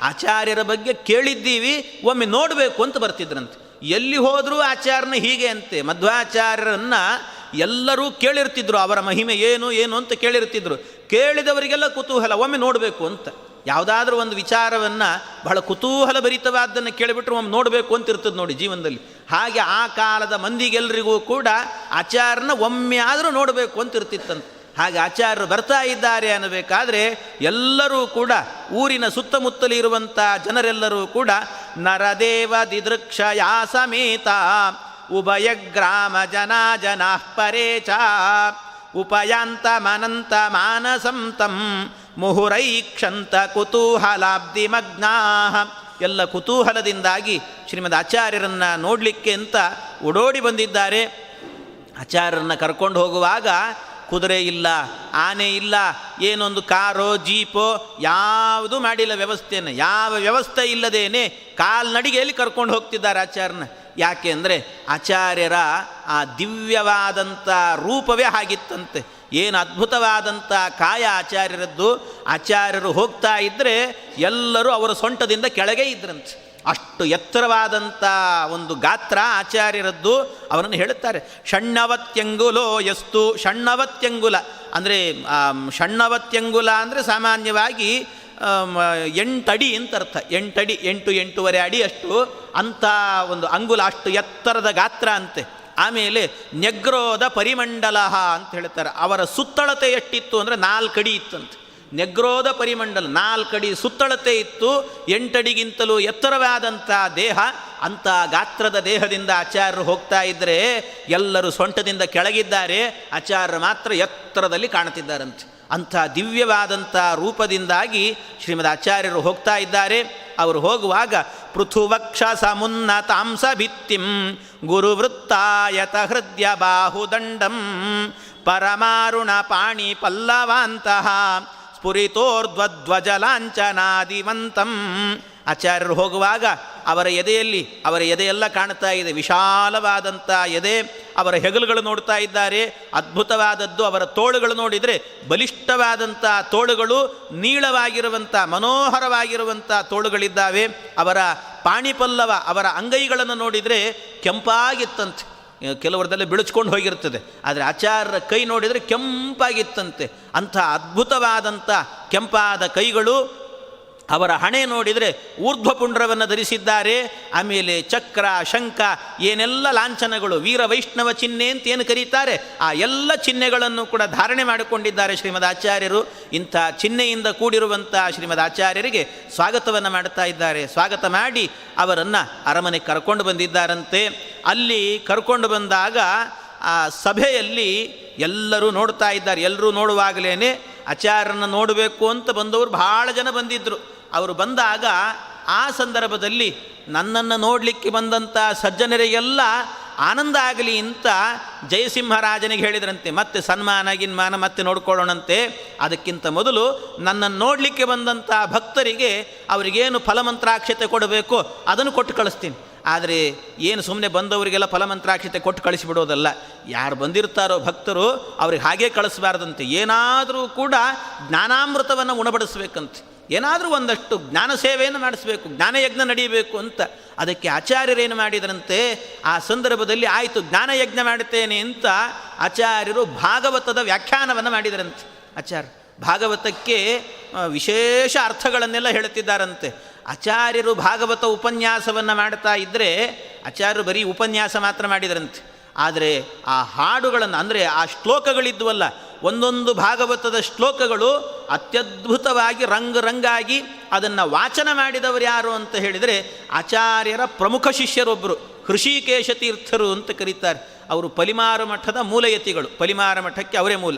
ಆಚಾರ್ಯರ ಬಗ್ಗೆ ಕೇಳಿದ್ದೀವಿ, ಒಮ್ಮೆ ನೋಡಬೇಕು ಅಂತ ಬರ್ತಿದ್ರಂತೆ. ಎಲ್ಲಿ ಹೋದರೂ ಆಚಾರ್ಯನ ಹೀಗೆ ಅಂತೆ. ಮಧ್ವಾಚಾರ್ಯರನ್ನು ಎಲ್ಲರೂ ಕೇಳಿರ್ತಿದ್ರು, ಅವರ ಮಹಿಮೆ ಏನು ಏನು ಅಂತ ಕೇಳಿರ್ತಿದ್ರು. ಕೇಳಿದವರಿಗೆಲ್ಲ ಕುತೂಹಲ, ಒಮ್ಮೆ ನೋಡಬೇಕು ಅಂತ. ಯಾವುದಾದ್ರೂ ಒಂದು ವಿಚಾರವನ್ನು ಬಹಳ ಕುತೂಹಲ ಭರಿತವಾದ್ದನ್ನು ಕೇಳಿಬಿಟ್ರೆ ಒಮ್ಮೆ ನೋಡಬೇಕು ಅಂತ ಇರ್ತದೆ ನೋಡಿ ಜೀವನದಲ್ಲಿ. ಹಾಗೆ ಆ ಕಾಲದ ಮಂದಿಗೆಲ್ಲರಿಗೂ ಕೂಡ ಆಚಾರ್ಯನ ಒಮ್ಮೆ ಆದರೂ ನೋಡಬೇಕು ಅಂತ ಇರ್ತಿತ್ತಂತೆ. ಹಾಗೆ ಆಚಾರ್ಯರು ಬರ್ತಾ ಇದ್ದಾರೆ ಅನ್ನಬೇಕಾದ್ರೆ ಎಲ್ಲರೂ ಕೂಡ ಊರಿನ ಸುತ್ತಮುತ್ತಲಿರುವಂಥ ಜನರೆಲ್ಲರೂ ಕೂಡ ನರದೇವ ದಿದೃಕ್ಷಯಾ ಸಮೇತ, ಉಭಯ ಗ್ರಾಮ ಜನ ಜನಾ ಪರೇಚ ಉಪಯಾಂತ ಮನಂತ ಮಾನಸಂ ತಂ ಕುತೂಹಲಾಬ್ಧಿ ಮಗ್ನಾಹ ಎಲ್ಲ ಕುತೂಹಲದಿಂದಾಗಿ ಶ್ರೀಮದ್ ಆಚಾರ್ಯರನ್ನು ನೋಡಲಿಕ್ಕೆ ಅಂತ ಓಡೋಡಿ ಬಂದಿದ್ದಾರೆ. ಆಚಾರ್ಯರನ್ನ ಕರ್ಕೊಂಡು ಹೋಗುವಾಗ ಕುದುರೆ ಇಲ್ಲ, ಆನೆ ಇಲ್ಲ, ಏನೊಂದು ಕಾರೋ, ಜೀಪೋ, ಯಾವುದು ಮಾಡಿಲ್ಲ ವ್ಯವಸ್ಥೆಯನ್ನು. ಯಾವ ವ್ಯವಸ್ಥೆ ಇಲ್ಲದೇನೆ ಕಾಲ್ನಡಿಗೆಯಲ್ಲಿ ಕರ್ಕೊಂಡು ಹೋಗ್ತಿದ್ದಾರೆ ಆಚಾರ್ಯನ ಯಾಕೆ ಅಂದರೆ ಆಚಾರ್ಯರ ಆ ದಿವ್ಯವಾದಂಥ ರೂಪವೇ ಹಾಗಿತ್ತಂತೆ. ಏನು ಅದ್ಭುತವಾದಂಥ ಕಾಯ ಆಚಾರ್ಯರದ್ದು, ಆಚಾರ್ಯರು ಹೋಗ್ತಾ ಇದ್ದರೆ ಎಲ್ಲರೂ ಅವರ ಸೊಂಟದಿಂದ ಕೆಳಗೆ ಇದ್ರಂತೆ. ಅಷ್ಟು ಎತ್ತರವಾದಂಥ ಒಂದು ಗಾತ್ರ ಆಚಾರ್ಯರದ್ದು ಅವರನ್ನು ಹೇಳುತ್ತಾರೆ. ಷಣ್ಣವತ್ಯಂಗುಲೋ ಎಸ್ತು ಷಣ್ಣವತ್ಯಂಗುಲ. ಅಂದರೆ ಷಣ್ಣವತ್ಯಂಗುಲ ಅಂದರೆ ಸಾಮಾನ್ಯವಾಗಿ ಎಂಟಡಿ ಅಂತ ಅರ್ಥ. ಎಂಟಡಿ, ಎಂಟು ಎಂಟೂವರೆ ಅಡಿ ಅಷ್ಟು, ಅಂಥ ಒಂದು ಅಂಗುಲ ಅಷ್ಟು ಎತ್ತರದ ಗಾತ್ರ ಅಂತೆ. ಆಮೇಲೆ ನೆಗ್ರೋದ ಪರಿಮಂಡಲ ಅಂತ ಹೇಳ್ತಾರೆ. ಅವರ ಸುತ್ತಳತೆ ಎಷ್ಟಿತ್ತು ಅಂದರೆ ನಾಲ್ಕಡಿ ಇತ್ತಂತೆ. ನೆಗ್ರೋದ ಪರಿಮಂಡಲ ನಾಲ್ಕಡಿ ಸುತ್ತಳತೆ ಇತ್ತು. ಎಂಟಡಿಗಿಂತಲೂ ಎತ್ತರವಾದಂಥ ದೇಹ, ಅಂಥ ಗಾತ್ರದ ದೇಹದಿಂದ ಆಚಾರ್ಯರು ಹೋಗ್ತಾ ಇದ್ದರೆ ಎಲ್ಲರೂ ಸೊಂಟದಿಂದ ಕೆಳಗಿದ್ದಾರೆ. ಆಚಾರ್ಯರು ಮಾತ್ರ ಎತ್ತರದಲ್ಲಿ ಕಾಣುತ್ತಿದ್ದಾರಂತೆ. ಅಂಥ ದಿವ್ಯವಾದಂಥ ರೂಪದಿಂದಾಗಿ ಶ್ರೀಮದ್ ಆಚಾರ್ಯರು ಹೋಗ್ತಾ ಇದ್ದಾರೆ. ಅವರು ಹೋಗುವಾಗ ಪೃಥುವಕ್ಷ ಸಮುನ್ನತಾಂಸ ಭಿತ್ತಿಂ ಗುರುವೃತ್ತಾಯತ ಹೃದಯ ಬಾಹುದಂಡಂ ಪರಮಾರುಣ ಪಾಣಿ ಪಲ್ಲವಾಂತಹ ಸ್ಫುರಿತೋರ್ಧ್ವಧ್ವಜಲಾಂಚನಾದಿವಂತಂ. ಆಚಾರ್ಯರು ಹೋಗುವಾಗ ಅವರ ಎದೆಯಲ್ಲಿ, ಅವರ ಎದೆಯೆಲ್ಲ ಕಾಣ್ತಾ ಇದೆ, ವಿಶಾಲವಾದಂಥ ಎದೆ. ಅವರ ಹೆಗಲುಗಳು ನೋಡ್ತಾ ಇದ್ದಾರೆ. ಅದ್ಭುತವಾದದ್ದು ಅವರ ತೋಳುಗಳು ನೋಡಿದರೆ ಬಲಿಷ್ಠವಾದಂಥ ತೋಳುಗಳು, ನೀಳವಾಗಿರುವಂಥ, ಮನೋಹರವಾಗಿರುವಂಥ ತೋಳುಗಳಿದ್ದಾವೆ. ಅವರ ಪಾಣಿಪಲ್ಲವ, ಅವರ ಅಂಗೈಗಳನ್ನು ನೋಡಿದರೆ ಕೆಂಪಾಗಿತ್ತಂತೆ. ಕೆಲವರದಲ್ಲಿ ಬಿಳಿಸ್ಕೊಂಡು ಹೋಗಿರ್ತದೆ. ಆದರೆ ಆಚಾರ್ಯರ ಕೈ ನೋಡಿದರೆ ಕೆಂಪಾಗಿತ್ತಂತೆ. ಅಂಥ ಅದ್ಭುತವಾದಂಥ ಕೆಂಪಾದ ಕೈಗಳು ಅವರ ಹಣೆ ನೋಡಿದರೆ ಊರ್ಧ್ವಪುಂಡ್ರವನ್ನು ಧರಿಸಿದ್ದಾರೆ. ಆಮೇಲೆ ಚಕ್ರ, ಶಂಖ, ಏನೆಲ್ಲ ಲಾಂಛನಗಳು, ವೀರ ವೈಷ್ಣವ ಚಿಹ್ನೆ ಅಂತ ಏನು ಕರೀತಾರೆ? ಆ ಎಲ್ಲ ಚಿಹ್ನೆಗಳನ್ನು ಕೂಡ ಧಾರಣೆ ಮಾಡಿಕೊಂಡಿದ್ದಾರೆ ಶ್ರೀಮದ್ ಆಚಾರ್ಯರು. ಇಂಥ ಚಿಹ್ನೆಯಿಂದ ಕೂಡಿರುವಂಥ ಶ್ರೀಮದ್ ಆಚಾರ್ಯರಿಗೆ ಸ್ವಾಗತವನ್ನು ಮಾಡ್ತಾ ಇದ್ದಾರೆ. ಸ್ವಾಗತ ಮಾಡಿ ಅವರನ್ನು ಅರಮನೆ ಕರ್ಕೊಂಡು ಬಂದಿದ್ದಾರಂತೆ. ಅಲ್ಲಿ ಕರ್ಕೊಂಡು ಬಂದಾಗ ಆ ಸಭೆಯಲ್ಲಿ ಎಲ್ಲರೂ ನೋಡ್ತಾ ಇದ್ದಾರೆ. ಎಲ್ಲರೂ ನೋಡುವಾಗಲೇ ಆಚಾರ್ಯನ ನೋಡಬೇಕು ಅಂತ ಬಂದವರು ಭಾಳ ಜನ ಬಂದಿದ್ದರು ಅವರು ಬಂದಾಗ ಆ ಸಂದರ್ಭದಲ್ಲಿ ನನ್ನನ್ನು ನೋಡಲಿಕ್ಕೆ ಬಂದಂಥ ಸಜ್ಜನರಿಗೆಲ್ಲ ಆನಂದ ಆಗಲಿ ಅಂತ ಜಯಸಿಂಹರಾಜನಿಗೆ ಹೇಳಿದ್ರಂತೆ, ಮತ್ತೆ ಸನ್ಮಾನ, ಗಿನ್ಮಾನ ಮತ್ತೆ ನೋಡ್ಕೊಳ್ಳೋಣಂತೆ. ಅದಕ್ಕಿಂತ ಮೊದಲು ನನ್ನನ್ನು ನೋಡಲಿಕ್ಕೆ ಬಂದಂಥ ಭಕ್ತರಿಗೆ ಅವರಿಗೇನು ಫಲಮಂತ್ರಾಕ್ಷತೆ ಕೊಡಬೇಕು ಅದನ್ನು ಕೊಟ್ಟು ಕಳಿಸ್ತೀನಿ. ಆದರೆ ಏನು ಸುಮ್ಮನೆ ಬಂದವರಿಗೆಲ್ಲ ಫಲಮಂತ್ರಾಕ್ಷತೆ ಕೊಟ್ಟು ಕಳಿಸಿಬಿಡೋದಲ್ಲ. ಯಾರು ಬಂದಿರ್ತಾರೋ ಭಕ್ತರು ಅವ್ರಿಗೆ ಹಾಗೇ ಕಳಿಸಬಾರ್ದಂತೆ. ಏನಾದರೂ ಕೂಡ ಜ್ಞಾನಾಮೃತವನ್ನು ಉಣಬಡಿಸ್ಬೇಕಂತೆ. ಏನಾದರೂ ಒಂದಷ್ಟು ಜ್ಞಾನ ಸೇವೆಯನ್ನು ಮಾಡಿಸ್ಬೇಕು, ಜ್ಞಾನಯಜ್ಞ ನಡೆಯಬೇಕು ಅಂತ ಅದಕ್ಕೆ ಆಚಾರ್ಯರೇನು ಮಾಡಿದರಂತೆ, ಆ ಸಂದರ್ಭದಲ್ಲಿ ಆಯಿತು ಜ್ಞಾನಯಜ್ಞ ಮಾಡುತ್ತೇನೆ ಅಂತ ಆಚಾರ್ಯರು ಭಾಗವತದ ವ್ಯಾಖ್ಯಾನವನ್ನು ಮಾಡಿದರಂತೆ. ಆಚಾರ್ಯ, ಭಾಗವತಕ್ಕೆ ವಿಶೇಷ ಅರ್ಥಗಳನ್ನೆಲ್ಲ ಹೇಳುತ್ತಿದ್ದಾರಂತೆ. ಆಚಾರ್ಯರು ಭಾಗವತ ಉಪನ್ಯಾಸವನ್ನು ಮಾಡ್ತಾ ಇದ್ದರೆ ಆಚಾರ್ಯರು ಬರೀ ಉಪನ್ಯಾಸ ಮಾತ್ರ ಮಾಡಿದರಂತೆ. ಆದರೆ ಆ ಹಾಡುಗಳನ್ನು, ಅಂದರೆ ಆ ಶ್ಲೋಕಗಳಿದ್ವಲ್ಲ ಒಂದೊಂದು ಭಾಗವತದ ಶ್ಲೋಕಗಳು ಅತ್ಯದ್ಭುತವಾಗಿ ರಂಗ್ ರಂಗಾಗಿ ಅದನ್ನು ವಾಚನ ಮಾಡಿದವರು ಯಾರು ಅಂತ ಹೇಳಿದರೆ ಆಚಾರ್ಯರ ಪ್ರಮುಖ ಶಿಷ್ಯರೊಬ್ಬರು ಹೃಷಿಕೇಶ ತೀರ್ಥರು ಅಂತ ಕರೀತಾರೆ. ಅವರು ಪಲಿಮಾರು ಮಠದ ಮೂಲಯತಿಗಳು. ಪಲಿಮಾರ ಮಠಕ್ಕೆ ಅವರೇ ಮೂಲ.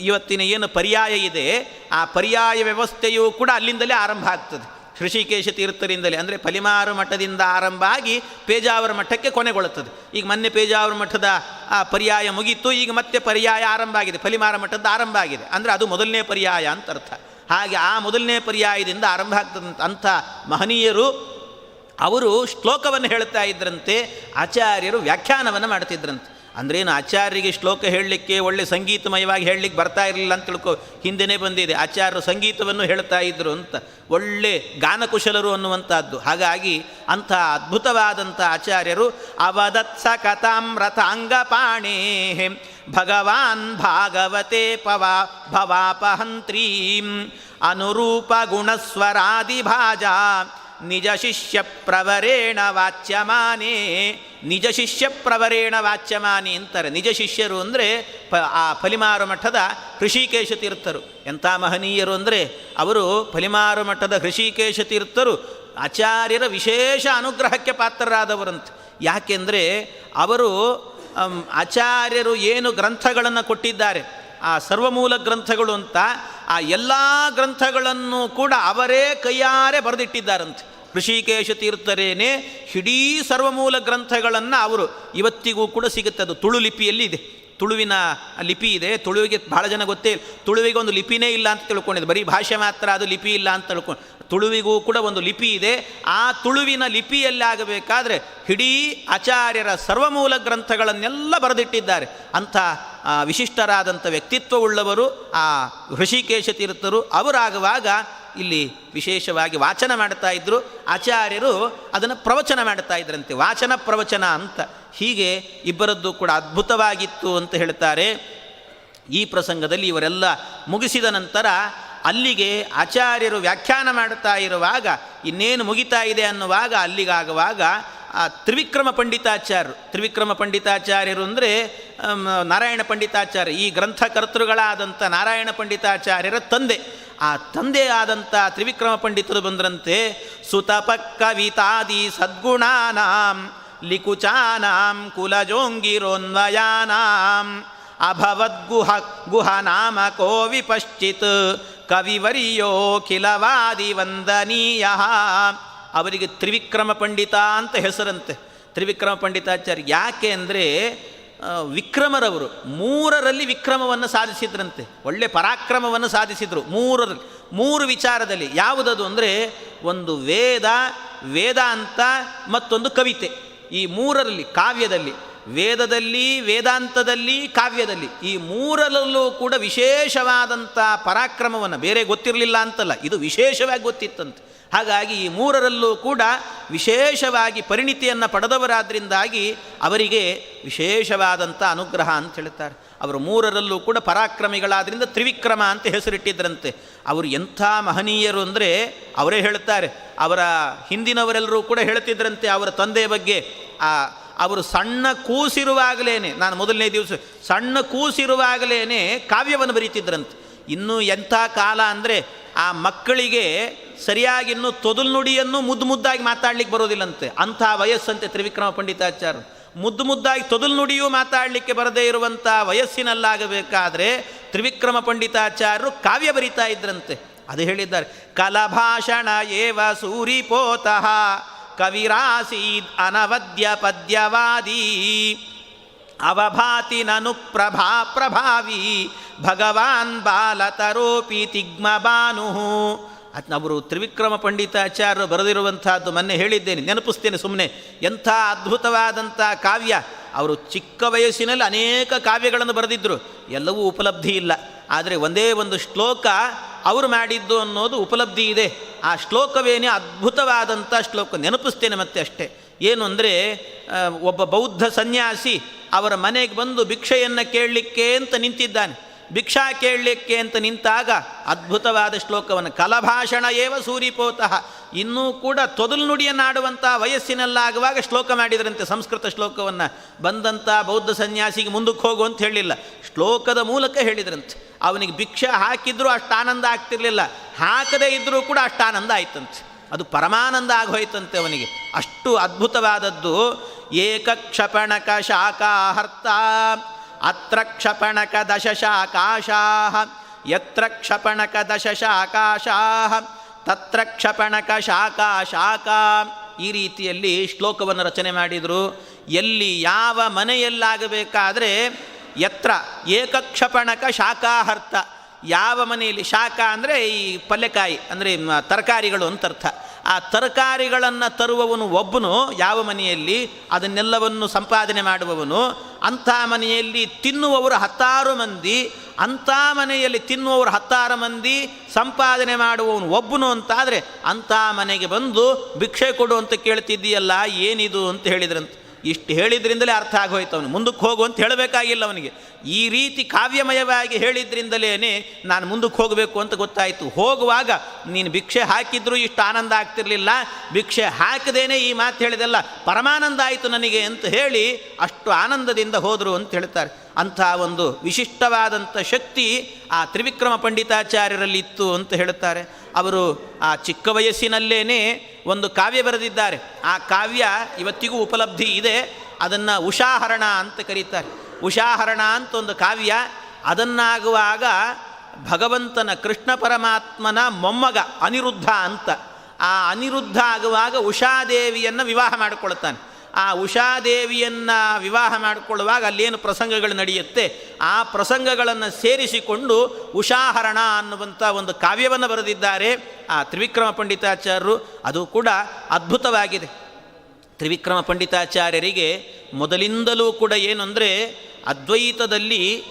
ಇವತ್ತಿನ ಏನು ಪರ್ಯಾಯ ಇದೆ, ಆ ಪರ್ಯಾಯ ವ್ಯವಸ್ಥೆಯೂ ಕೂಡ ಅಲ್ಲಿಂದಲೇ ಆರಂಭ ಆಗ್ತದೆ. ಹೃಷಿಕೇಶ ತೀರ್ಥರಿಂದಲೇ, ಅಂದರೆ ಫಲಿಮಾರು ಮಠದಿಂದ ಆರಂಭ ಆಗಿ ಪೇಜಾವರ ಮಠಕ್ಕೆ ಕೊನೆಗೊಳ್ಳುತ್ತದೆ. ಈಗ ಮೊನ್ನೆ ಪೇಜಾವರ ಮಠದ, ಆ, ಪರ್ಯಾಯ ಮುಗೀತು, ಈಗ ಮತ್ತೆ ಪರ್ಯಾಯ ಆರಂಭ ಆಗಿದೆ. ಫಲಿಮಾರ ಮಠದ ಆರಂಭ ಆಗಿದೆ. ಅಂದರೆ ಅದು ಮೊದಲನೇ ಪರ್ಯಾಯ ಅಂತ ಅರ್ಥ. ಹಾಗೆ ಆ ಮೊದಲನೇ ಪರ್ಯಾಯದಿಂದ ಆರಂಭ ಆಗ್ತದಂತ, ಅಂಥ ಮಹನೀಯರು, ಅವರು ಶ್ಲೋಕವನ್ನು ಹೇಳ್ತಾ ಇದ್ರಂತೆ, ಆಚಾರ್ಯರು ವ್ಯಾಖ್ಯಾನವನ್ನು ಮಾಡ್ತಿದ್ರಂತೆ. ಅಂದ್ರೇನು ಆಚಾರ್ಯರಿಗೆ ಶ್ಲೋಕ ಹೇಳಲಿಕ್ಕೆ ಒಳ್ಳೆ ಸಂಗೀತಮಯವಾಗಿ ಹೇಳಲಿಕ್ಕೆ ಬರ್ತಾ ಇರಲಿಲ್ಲ ಅಂತ ತಿಳ್ಕೊ, ಹಿಂದೆನೇ ಬಂದಿದೆ. ಆಚಾರ್ಯರು ಸಂಗೀತವನ್ನು ಹೇಳ್ತಾ ಇದ್ದರು ಅಂತ. ಒಳ್ಳೆ ಗಾನಕುಶಲರು ಅನ್ನುವಂಥದ್ದು. ಹಾಗಾಗಿ ಅಂಥ ಅದ್ಭುತವಾದಂಥ ಆಚಾರ್ಯರು, ಅವದತ್ಸ ಕಥಾಮ್ರತಾಂಗಪಾಣೇ ಭಗವಾನ್ ಭಾಗವತೆ ಪವಾ ಭವಾಪಹಂತ್ರೀಂ ಅನುರೂಪ ಗುಣಸ್ವರಾದಿಭಾಜಾ ನಿಜ ಶಿಷ್ಯ ಪ್ರವರೇಣ ವಾಚ್ಯಮಾನೇ. ನಿಜ ಶಿಷ್ಯ ಪ್ರವರೇಣ ವಾಚ್ಯಮಾನಿ ಅಂತಾರೆ. ನಿಜ ಶಿಷ್ಯರು ಅಂದರೆ ಪ, ಆ ಫಲಿಮಾರು ಮಠದ ಹೃಷಿಕೇಶ ತೀರ್ಥರು. ಎಂಥ ಮಹನೀಯರು ಅಂದರೆ ಅವರು ಫಲಿಮಾರು ಮಠದ ಹೃಷಿಕೇಶ ತೀರ್ಥರು, ಆಚಾರ್ಯರ ವಿಶೇಷ ಅನುಗ್ರಹಕ್ಕೆ ಪಾತ್ರರಾದವರಂತೆ. ಯಾಕೆಂದರೆ ಅವರು ಆಚಾರ್ಯರು ಏನು ಗ್ರಂಥಗಳನ್ನು ಕೊಟ್ಟಿದ್ದಾರೆ, ಆ ಸರ್ವಮೂಲ ಗ್ರಂಥಗಳು ಅಂತ ಆ ಎಲ್ಲ ಗ್ರಂಥಗಳನ್ನು ಕೂಡ ಅವರೇ ಕೈಯಾರೆ ಬರೆದಿಟ್ಟಿದ್ದಾರಂತೆ. ಋಷಿಕೇಶ ತೀರ್ಥರೇನೆ ಇಡೀ ಸರ್ವಮೂಲ ಗ್ರಂಥಗಳನ್ನು ಅವರು ಇವತ್ತಿಗೂ ಕೂಡ ಸಿಗುತ್ತೆ. ಅದು ತುಳು ಲಿಪಿಯಲ್ಲಿ ಇದೆ. ತುಳುವಿನ ಲಿಪಿ ಇದೆ. ತುಳುವಿಗೆ ಬಹಳ ಜನ ಗೊತ್ತೇ ತುಳುವಿಗೆ ಒಂದು ಲಿಪಿನೇ ಇಲ್ಲ ಅಂತ ತಿಳ್ಕೊಂಡಿದೆ ಬರೀ ಭಾಷೆ ಮಾತ್ರ ಅದು ಲಿಪಿ ಇಲ್ಲ ಅಂತ ತಿಳ್ಕೊಂಡು. ತುಳುವಿಗೂ ಕೂಡ ಒಂದು ಲಿಪಿ ಇದೆ. ಆ ತುಳುವಿನ ಲಿಪಿಯಲ್ಲಾಗಬೇಕಾದ್ರೆ ಇಡೀ ಆಚಾರ್ಯರ ಸರ್ವಮೂಲ ಗ್ರಂಥಗಳನ್ನೆಲ್ಲ ಬರೆದಿಟ್ಟಿದ್ದಾರೆ. ಅಂಥ ವಿಶಿಷ್ಟರಾದಂಥ ವ್ಯಕ್ತಿತ್ವವುಳ್ಳವರು, ಆ ಋಷಿಕೇಶ ತೀರ್ಥರು, ಅವರಾಗುವಾಗ ಇಲ್ಲಿ ವಿಶೇಷವಾಗಿ ವಾಚನ ಮಾಡ್ತಾ ಇದ್ದರು ಆಚಾರ್ಯರು ಅದನ್ನು ಪ್ರವಚನ ಮಾಡ್ತಾ ಇದ್ರಂತೆ. ವಾಚನ, ಪ್ರವಚನ ಅಂತ. ಹೀಗೆ ಇಬ್ಬರದ್ದು ಕೂಡ ಅದ್ಭುತವಾಗಿತ್ತು ಅಂತ ಹೇಳ್ತಾರೆ. ಈ ಪ್ರಸಂಗದಲ್ಲಿ ಇವರೆಲ್ಲ ಮುಗಿಸಿದ ನಂತರ ಅಲ್ಲಿಗೆ ಆಚಾರ್ಯರು ವ್ಯಾಖ್ಯಾನ ಮಾಡುತ್ತಾ ಇರುವಾಗ, ಇನ್ನೇನು ಮುಗಿತಾ ಇದೆ ಅನ್ನುವಾಗ ಅಲ್ಲಿಗಾಗುವಾಗ, ಆ ತ್ರಿವಿಕ್ರಮ ಪಂಡಿತಾಚಾರ್ಯರು ತ್ರಿವಿಕ್ರಮ ಪಂಡಿತಾಚಾರ್ಯರು ಅಂದರೆ ನಾರಾಯಣ ಪಂಡಿತಾಚಾರ್ಯ, ಈ ಗ್ರಂಥಕರ್ತೃಗಳಾದಂಥ ನಾರಾಯಣ ಪಂಡಿತಾಚಾರ್ಯರ ತಂದೆ. ಆ ತಂದೆ ಆದಂಥ ತ್ರಿವಿಕ್ರಮ ಪಂಡಿತರು ಬಂದ್ರಂತೆ, ಸುತಪ ಕವಿತಾದಿ ಸದ್ಗುಣಾನಾಂ, ಲಿಕುಚಾನಾಂ, ಕುಲಜೋಂಗಿರೋನ್ವಯಾನಾಂ, ಅಭವದ್ಗುಹ ಗುಹ ನಾಮ ಕೋವಿ ವಿಪಶ್ಚಿತ್ ಕವಿವರ್ಯೋ ಕಿಲವಾದಿ ವಂದನೀಯ. ಅವರಿಗೆ ತ್ರಿವಿಕ್ರಮ ಪಂಡಿತ ಅಂತ ಹೆಸರಂತೆ. ತ್ರಿವಿಕ್ರಮ ಪಂಡಿತಾಚಾರ್ಯ ಯಾಕೆ ಅಂದರೆ ವಿಕ್ರಮರವರು ಮೂರರಲ್ಲಿ ವಿಕ್ರಮವನ್ನು ಸಾಧಿಸಿದ್ರಂತೆ. ಒಳ್ಳೆ ಪರಾಕ್ರಮವನ್ನು ಸಾಧಿಸಿದರು ಮೂರರಲ್ಲಿ. ಮೂರು ವಿಚಾರದಲ್ಲಿ ಯಾವುದದು ಅಂದರೆ, ಒಂದು ವೇದ, ವೇದಾಂತ ಮತ್ತೊಂದು ಕವಿತೆ. ಈ ಮೂರರಲ್ಲಿ ಕಾವ್ಯದಲ್ಲಿ ವೇದದಲ್ಲಿ, ವೇದಾಂತದಲ್ಲಿ, ಕಾವ್ಯದಲ್ಲಿ ಈ ಮೂರರಲ್ಲೂ ಕೂಡ ವಿಶೇಷವಾದಂಥ ಪರಾಕ್ರಮವನ್ನು ಬೇರೆ ಗೊತ್ತಿರಲಿಲ್ಲ ಅಂತಲ್ಲ, ಇದು ವಿಶೇಷವಾಗಿ ಗೊತ್ತಿತ್ತಂತೆ. ಹಾಗಾಗಿ ಈ ಮೂರರಲ್ಲೂ ಕೂಡ ವಿಶೇಷವಾಗಿ ಪರಿಣಿತಿಯನ್ನು ಪಡೆದವರಾದ್ರಿಂದಾಗಿ ಅವರಿಗೆ ವಿಶೇಷವಾದಂಥ ಅನುಗ್ರಹ ಅಂತ ಹೇಳ್ತಾರೆ. ಅವರು ಮೂರರಲ್ಲೂ ಕೂಡ ಪರಾಕ್ರಮಿಗಳಾದ್ರಿಂದ ತ್ರಿವಿಕ್ರಮ ಅಂತ ಹೆಸರಿಟ್ಟಿದ್ರಂತೆ. ಅವರು ಎಂಥ ಮಹನೀಯರು ಅಂದರೆ ಅವರೇ ಹೇಳ್ತಾರೆ. ಅವರ ಹಿಂದಿನವರೆಲ್ಲರೂ ಕೂಡ ಹೇಳ್ತಿದ್ರಂತೆ ಅವರ ತಂದೆಯ ಬಗ್ಗೆ. ಆ ಅವರು ಸಣ್ಣ ಕೂಸಿರುವಾಗಲೇ ನಾನು ಮೊದಲನೇ ದಿವಸ ಸಣ್ಣ ಕೂಸಿರುವಾಗಲೇ ಕಾವ್ಯವನ್ನು ಬರೀತಿದ್ರಂತೆ. ಇನ್ನೂ ಎಂಥ ಕಾಲ ಅಂದರೆ ಆ ಮಕ್ಕಳಿಗೆ ಸರಿಯಾಗಿ ಇನ್ನೂ ತೊದಲು ನುಡಿಯನ್ನು ಮುದ್ದು ಮುದ್ದಾಗಿ ಮಾತಾಡ್ಲಿಕ್ಕೆ ಬರೋದಿಲ್ಲಂತೆ. ಅಂಥ ವಯಸ್ಸಂತೆ ತ್ರಿವಿಕ್ರಮ ಪಂಡಿತಾಚಾರ್ಯರು ಮುದ್ದು ಮುದ್ದಾಗಿ ತೊದಲು ನುಡಿಯೂ ಮಾತಾಡಲಿಕ್ಕೆ ಬರದೇ ಇರುವಂಥ ವಯಸ್ಸಿನಲ್ಲಾಗಬೇಕಾದ್ರೆ ತ್ರಿವಿಕ್ರಮ ಪಂಡಿತಾಚಾರ್ಯರು ಕಾವ್ಯ ಬರಿತಾ ಇದ್ರಂತೆ. ಅದು ಹೇಳಿದ್ದಾರೆ, ಕಲಭಾಷಣ ಏವ ಸೂರಿಪೋತಃ. ಕವಿರಾಸೀದ್ ಅನವದ್ಯ ಪದ್ಯವಾದಿ. ಅವಭಾತಿ ನನು ಪ್ರಭಾ ಪ್ರಭಾವಿ. ಭಗವಾನ್ ಬಾಲತರೋಪಿ ತಿಗ್ಮ ಬಾನು ಅದನ್ನ ಅವರು ತ್ರಿವಿಕ್ರಮ ಪಂಡಿತಾಚಾರ್ಯರು ಬರೆದಿರುವಂಥದ್ದು ಮೊನ್ನೆ ಹೇಳಿದ್ದೇನೆ, ನೆನಪಿಸ್ತೇನೆ ಸುಮ್ಮನೆ ಎಂಥ ಅದ್ಭುತವಾದಂಥ ಕಾವ್ಯ. ಅವರು ಚಿಕ್ಕ ವಯಸ್ಸಿನಲ್ಲಿ ಅನೇಕ ಕಾವ್ಯಗಳನ್ನು ಬರೆದಿದ್ದರು ಎಲ್ಲವೂ ಉಪಲಬ್ಧಿ ಇಲ್ಲ. ಆದರೆ ಒಂದೇ ಒಂದು ಶ್ಲೋಕ ಅವರು ಮಾಡಿದ್ದು ಅನ್ನೋದು ಉಪಲಬ್ಧಿ ಇದೆ. ಆ ಶ್ಲೋಕವೇನೇ ಅದ್ಭುತವಾದಂಥ ಶ್ಲೋಕ. ನೆನಪಿಸ್ತೇನೆ ಮತ್ತೆ ಅಷ್ಟೇ. ಏನು ಅಂದರೆ ಒಬ್ಬ ಬೌದ್ಧ ಸನ್ಯಾಸಿ ಅವರ ಮನೆಗೆ ಬಂದು ಭಿಕ್ಷೆಯನ್ನು ಕೇಳಲಿಕ್ಕೆ ಅಂತ ನಿಂತಿದ್ದಾನೆ. ಭಿಕ್ಷಾ ಕೇಳಲಿಕ್ಕೆ ಅಂತ ನಿಂತಾಗ ಅದ್ಭುತವಾದ ಶ್ಲೋಕವನ್ನು, ಕಲಭಾಷಣ ಏವ ಸೂರಿಪೋತಃ. ಇನ್ನೂ ಕೂಡ ತೊದಲು ನುಡಿಯನ್ನಾಡುವಂಥ ವಯಸ್ಸಿನಲ್ಲಾಗುವಾಗ ಶ್ಲೋಕ ಮಾಡಿದರಂತೆ ಸಂಸ್ಕೃತ ಶ್ಲೋಕವನ್ನು. ಬಂದಂಥ ಬೌದ್ಧ ಸನ್ಯಾಸಿಗೆ ಮುಂದಕ್ಕೆ ಹೋಗು ಅಂತ ಹೇಳಿಲ್ಲ. ಶ್ಲೋಕದ ಮೂಲಕ ಹೇಳಿದ್ರಂತೆ. ಅವನಿಗೆ ಭಿಕ್ಷೆ ಹಾಕಿದ್ರೂ ಅಷ್ಟು ಆನಂದ ಆಗ್ತಿರಲಿಲ್ಲ. ಹಾಕದೇ ಇದ್ದರೂ ಕೂಡ ಅಷ್ಟು ಆನಂದ ಆಯ್ತಂತೆ. ಅದು ಪರಮಾನಂದ ಆಗೋಯ್ತಂತೆ ಅವನಿಗೆ. ಅಷ್ಟು ಅದ್ಭುತವಾದದ್ದು ಏಕಕ್ಷಪಣಕ ಶಾಖಾಹರ್ತ. ಅತ್ರ ಕ್ಷಪಣಕ ದಶಶಾಕಾಶಾಹ ಯತ್ರ ಕ್ಷಪಣಕ ದಶಶಾಕಾಶಾಹ ತತ್ರ ಕ್ಷಪಣಕ ಶಾಖಾ ಶಾಖಾ ಈ ರೀತಿಯಲ್ಲಿ ಶ್ಲೋಕವನ್ನು ರಚನೆ ಮಾಡಿದರು. ಎಲ್ಲಿ ಯಾವ ಮನೆಯಲ್ಲಾಗಬೇಕಾದರೆ ಯತ್ರ ಏಕಕ್ಷಪಣಕ ಶಾಖಾಹರ್ಥ ಯಾವ ಮನೆಯಲ್ಲಿ ಶಾಖ ಅಂದರೆ ಈ ಪಲ್ಯಕಾಯಿ, ಅಂದರೆ ತರಕಾರಿಗಳು ಅಂತ ಅರ್ಥ ಆ ತರಕಾರಿಗಳನ್ನು ತರುವವನು ಒಬ್ಬನು, ಯಾವ ಮನೆಯಲ್ಲಿ ಅದನ್ನೆಲ್ಲವನ್ನು ಸಂಪಾದನೆ ಮಾಡುವವನು, ಅಂಥ ಮನೆಯಲ್ಲಿ ತಿನ್ನುವವರು ಹತ್ತಾರು ಮಂದಿ, ಅಂಥ ಮನೆಯಲ್ಲಿ ತಿನ್ನುವವರು ಹತ್ತಾರು ಮಂದಿ, ಸಂಪಾದನೆ ಮಾಡುವವನು ಒಬ್ಬನು ಅಂತಾದರೆ ಅಂಥ ಮನೆಗೆ ಬಂದು ಭಿಕ್ಷೆ ಕೊಡು ಅಂತ ಕೇಳ್ತಿದ್ದೀಯಲ್ಲ, ಏನಿದು ಅಂತ ಹೇಳಿದ್ರಂತೆ. ಇಷ್ಟು ಹೇಳಿದ್ರಿಂದಲೇ ಅರ್ಥ ಆಗೋಯ್ತು ಅವನು. ಮುಂದಕ್ಕೆ ಹೋಗು ಅಂತ ಹೇಳಬೇಕಾಗಿಲ್ಲ ಅವನಿಗೆ. ಈ ರೀತಿ ಕಾವ್ಯಮಯವಾಗಿ ಹೇಳಿದ್ರಿಂದಲೇ ನಾನು ಮುಂದಕ್ಕೆ ಹೋಗಬೇಕು ಅಂತ ಗೊತ್ತಾಯಿತು. ಹೋಗುವಾಗ ನೀನು ಭಿಕ್ಷೆ ಹಾಕಿದ್ರೂ ಇಷ್ಟು ಆನಂದ ಆಗ್ತಿರಲಿಲ್ಲ. ಭಿಕ್ಷೆ ಹಾಕದೇನೆ ಈ ಮಾತು ಹೇಳಿದೆಲ್ಲ, ಪರಮಾನಂದ ಆಯಿತು ನನಗೆ ಅಂತ ಹೇಳಿ ಅಷ್ಟು ಆನಂದದಿಂದ ಹೋದರು ಅಂತ ಹೇಳ್ತಾರೆ. ಅಂಥ ಒಂದು ವಿಶಿಷ್ಟವಾದಂಥ ಶಕ್ತಿ ಆ ತ್ರಿವಿಕ್ರಮ ಪಂಡಿತಾಚಾರ್ಯರಲ್ಲಿ ಇತ್ತು ಅಂತ ಹೇಳುತ್ತಾರೆ. ಅವರು ಆ ಚಿಕ್ಕ ವಯಸ್ಸಿನಲ್ಲೇ ಒಂದು ಕಾವ್ಯ ಬರೆದಿದ್ದಾರೆ. ಆ ಕಾವ್ಯ ಇವತ್ತಿಗೂ ಉಪಲಬ್ಧಿ ಇದೆ. ಅದನ್ನು ಉಷಾಹರಣ ಅಂತ ಕರೀತಾರೆ. ಉಷಾಹರಣ ಅಂತ ಒಂದು ಕಾವ್ಯ, ಅದನ್ನಾಗುವಾಗ ಭಗವಂತನ ಕೃಷ್ಣ ಪರಮಾತ್ಮನ ಮೊಮ್ಮಗ ಅನಿರುದ್ಧ ಅಂತ. ಆ ಅನಿರುದ್ಧ ಆಗುವಾಗ ಉಷಾದೇವಿಯನ್ನು ವಿವಾಹ ಮಾಡಿಕೊಳ್ತಾನೆ. ಆ ಉಷಾದೇವಿಯನ್ನು ವಿವಾಹ ಮಾಡಿಕೊಳ್ಳುವಾಗ ಅಲ್ಲೇನು ಪ್ರಸಂಗಗಳು ನಡೆಯುತ್ತೆ? ಆ ಪ್ರಸಂಗಗಳನ್ನು ಸೇರಿಸಿಕೊಂಡು ಉಷಾಹರಣ ಅನ್ನುವಂಥ ಒಂದು ಕಾವ್ಯವನ್ನು ಬರೆದಿದ್ದಾರೆ ಆ ತ್ರಿವಿಕ್ರಮ ಪಂಡಿತಾಚಾರ್ಯರು. ಅದು ಕೂಡ ಅದ್ಭುತವಾಗಿದೆ. ತ್ರಿವಿಕ್ರಮ ಪಂಡಿತಾಚಾರ್ಯರಿಗೆ ಮೊದಲಿಂದಲೂ ಕೂಡ ಏನು ಅಂದರೆ ಅದ್ವೈತದಲ್ಲಿ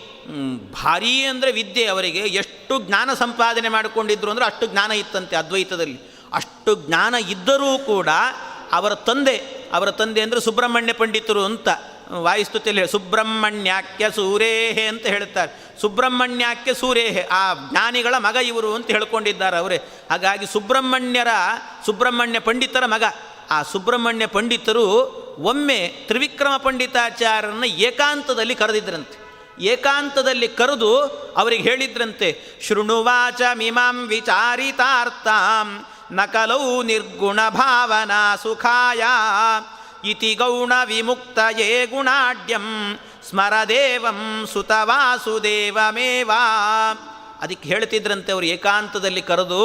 ಭಾರೀ ಅಂದರೆ ವಿದ್ಯೆ ಅವರಿಗೆ. ಎಷ್ಟು ಜ್ಞಾನ ಸಂಪಾದನೆ ಮಾಡಿಕೊಂಡಿದ್ರು ಅಂದರೆ ಅಷ್ಟು ಜ್ಞಾನ ಇತ್ತಂತೆ ಅದ್ವೈತದಲ್ಲಿ. ಅಷ್ಟು ಜ್ಞಾನ ಇದ್ದರೂ ಕೂಡ ಅವರ ತಂದೆ ಅವರ ತಂದೆ ಅಂದರೆ ಸುಬ್ರಹ್ಮಣ್ಯ ಪಂಡಿತರು ಅಂತ ವಾಯುಸ್ತುತಿಯಲ್ಲಿ ಸುಬ್ರಹ್ಮಣ್ಯಾಕ್ಯ ಸೂರೇಹೆ ಅಂತ ಹೇಳ್ತಾರೆ ಸುಬ್ರಹ್ಮಣ್ಯಾಕ್ಯ ಸೂರೇಹೆ, ಆ ಜ್ಞಾನಿಗಳ ಮಗ ಇವರು ಅಂತ ಹೇಳ್ಕೊಂಡಿದ್ದಾರೆ ಅವರೇ. ಹಾಗಾಗಿ ಸುಬ್ರಹ್ಮಣ್ಯರ, ಸುಬ್ರಹ್ಮಣ್ಯ ಪಂಡಿತರ ಮಗ. ಆ ಸುಬ್ರಹ್ಮಣ್ಯ ಪಂಡಿತರು ಒಮ್ಮೆ ತ್ರಿವಿಕ್ರಮ ಪಂಡಿತಾಚಾರ್ಯರನ್ನು ಏಕಾಂತದಲ್ಲಿ ಕರೆದಿದ್ರಂತೆ. ಏಕಾಂತದಲ್ಲಿ ಕರೆದು ಅವರಿಗೆ ಹೇಳಿದ್ರಂತೆ, ಶೃಣುವಾಚ ಮೀಮಾಂ ವಿಚಾರಿತಾರ್ಥಾಂ ನಕಲೌ ನಿರ್ಗುಣ ಭಾವನಾ ಸುಖಾಯ. ಇತಿ ಗೌಣ ವಿಮುಕ್ತಯೇ ಗುಣಾಢ್ಯಂ ಸ್ಮರದೇವಂ ಸುತವಾಸುದೇವಮೇವ. ಅದಕ್ಕೆ ಹೇಳ್ತಿದ್ರಂತೆ ಅವರು ಏಕಾಂತದಲ್ಲಿ ಕರೆದು,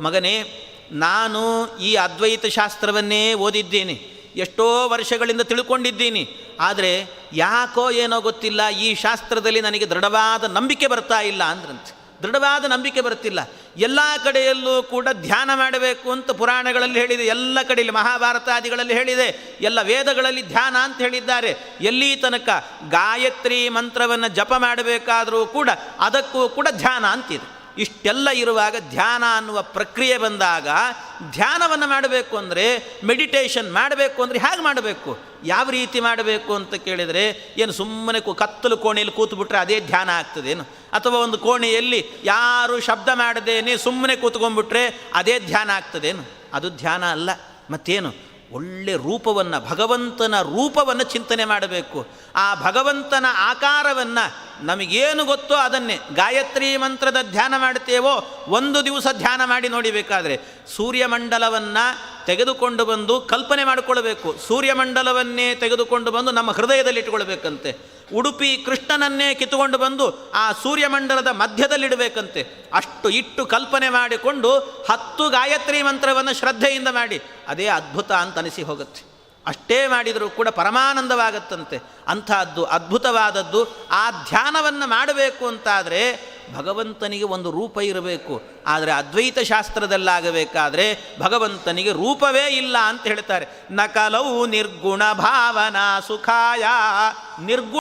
ಮಗನೇ, ನಾನು ಈ ಅದ್ವೈತ ಶಾಸ್ತ್ರವನ್ನೇ ಓದಿದ್ದೇನೆ. ಎಷ್ಟೋ ವರ್ಷಗಳಿಂದ ತಿಳ್ಕೊಂಡಿದ್ದೀನಿ. ಆದರೆ ಯಾಕೋ ಏನೋ ಗೊತ್ತಿಲ್ಲ, ಈ ಶಾಸ್ತ್ರದಲ್ಲಿ ನನಗೆ ದೃಢವಾದ ನಂಬಿಕೆ ಬರ್ತಾ ಇಲ್ಲ, ಅಂದ್ರಂತೆ. ದೃಢವಾದ ನಂಬಿಕೆ ಬರುತ್ತಿಲ್ಲ. ಎಲ್ಲ ಕಡೆಯಲ್ಲೂ ಕೂಡ ಧ್ಯಾನ ಮಾಡಬೇಕು ಅಂತ ಪುರಾಣಗಳಲ್ಲಿ ಹೇಳಿದೆ. ಎಲ್ಲ ಕಡೆಯಲ್ಲಿ ಮಹಾಭಾರತಾದಿಗಳಲ್ಲಿ ಹೇಳಿದೆ. ಎಲ್ಲ ವೇದಗಳಲ್ಲಿ ಧ್ಯಾನ ಅಂತ ಹೇಳಿದ್ದಾರೆ. ಎಲ್ಲಿ ತನಕ ಗಾಯತ್ರಿ ಮಂತ್ರವನ್ನು ಜಪ ಮಾಡಬೇಕಾದರೂ ಕೂಡ ಅದಕ್ಕೂ ಕೂಡ ಧ್ಯಾನ ಅಂತಿದೆ. ಇಷ್ಟೆಲ್ಲ ಇರುವಾಗ ಧ್ಯಾನ ಅನ್ನುವ ಪ್ರಕ್ರಿಯೆ ಬಂದಾಗ ಧ್ಯಾನವನ್ನು ಮಾಡಬೇಕು ಅಂದರೆ ಮೆಡಿಟೇಷನ್ ಮಾಡಬೇಕು ಅಂದರೆ ಹೇಗೆ ಮಾಡಬೇಕು? ಯಾವ ರೀತಿ ಮಾಡಬೇಕು ಅಂತ ಕೇಳಿದರೆ ಏನು ಸುಮ್ಮನೆ ಕತ್ತಲು ಕೋಣೆಯಲ್ಲಿ ಕೂತ್ಬಿಟ್ರೆ ಅದೇ ಧ್ಯಾನ ಆಗ್ತದೇನು? ಅಥವಾ ಒಂದು ಕೋಣೆಯಲ್ಲಿ ಯಾರು ಶಬ್ದ ಮಾಡದೇನೆ ಸುಮ್ಮನೆ ಕೂತ್ಕೊಂಡ್ಬಿಟ್ರೆ ಅದೇ ಧ್ಯಾನ ಆಗ್ತದೇನು? ಅದು ಧ್ಯಾನ ಅಲ್ಲ. ಮತ್ತೇನು? ಒಳ್ಳೆ ರೂಪವನ್ನು, ಭಗವಂತನ ರೂಪವನ್ನು ಚಿಂತನೆ ಮಾಡಬೇಕು. ಆ ಭಗವಂತನ ಆಕಾರವನ್ನು ನಮಗೇನು ಗೊತ್ತೋ ಅದನ್ನೇ. ಗಾಯತ್ರಿ ಮಂತ್ರದ ಧ್ಯಾನ ಮಾಡ್ತೇವೋ, ಒಂದು ದಿವಸ ಧ್ಯಾನ ಮಾಡಿ ನೋಡಿಬೇಕಾದ್ರೆ ಸೂರ್ಯಮಂಡಲವನ್ನು ತೆಗೆದುಕೊಂಡು ಬಂದು ಕಲ್ಪನೆ ಮಾಡಿಕೊಳ್ಬೇಕು ಸೂರ್ಯಮಂಡಲವನ್ನೇ ತೆಗೆದುಕೊಂಡು ಬಂದು ನಮ್ಮ ಹೃದಯದಲ್ಲಿ ಇಟ್ಕೊಳ್ಬೇಕಂತೆ ಉಡುಪಿ ಕೃಷ್ಣನನ್ನೇ ಕಿತ್ತುಕೊಂಡು ಬಂದು ಆ ಸೂರ್ಯಮಂಡಲದ ಮಧ್ಯದಲ್ಲಿಡಬೇಕಂತೆ. ಅಷ್ಟು ಇಟ್ಟು ಕಲ್ಪನೆ ಮಾಡಿಕೊಂಡು ಹತ್ತು ಗಾಯತ್ರಿ ಮಂತ್ರವನ್ನು ಶ್ರದ್ಧೆಯಿಂದ ಮಾಡಿ. ಅದೇ ಅದ್ಭುತ ಅಂತ ಅನಿಸಿ ಹೋಗುತ್ತೆ. ಅಷ್ಟೇ ಮಾಡಿದರೂ ಕೂಡ ಪರಮಾನಂದವಾಗತ್ತಂತೆ. ಅಂಥದ್ದು ಅದ್ಭುತವಾದದ್ದು ಆ ಧ್ಯಾನವನ್ನು ಮಾಡಬೇಕು ಅಂತಾದರೆ ಭಗವಂತನಿಗೆ ಒಂದು ರೂಪ ಇರಬೇಕು. ಆದರೆ ಅದ್ವೈತ ಶಾಸ್ತ್ರದಲ್ಲಾಗಬೇಕಾದರೆ ಭಗವಂತನಿಗೆ ರೂಪವೇ ಇಲ್ಲ ಅಂತ ಹೇಳ್ತಾರೆ. ನಕಲವು ನಿರ್ಗುಣ ಭಾವನಾ ಸುಖಾಯ ನಿರ್ಗುಣ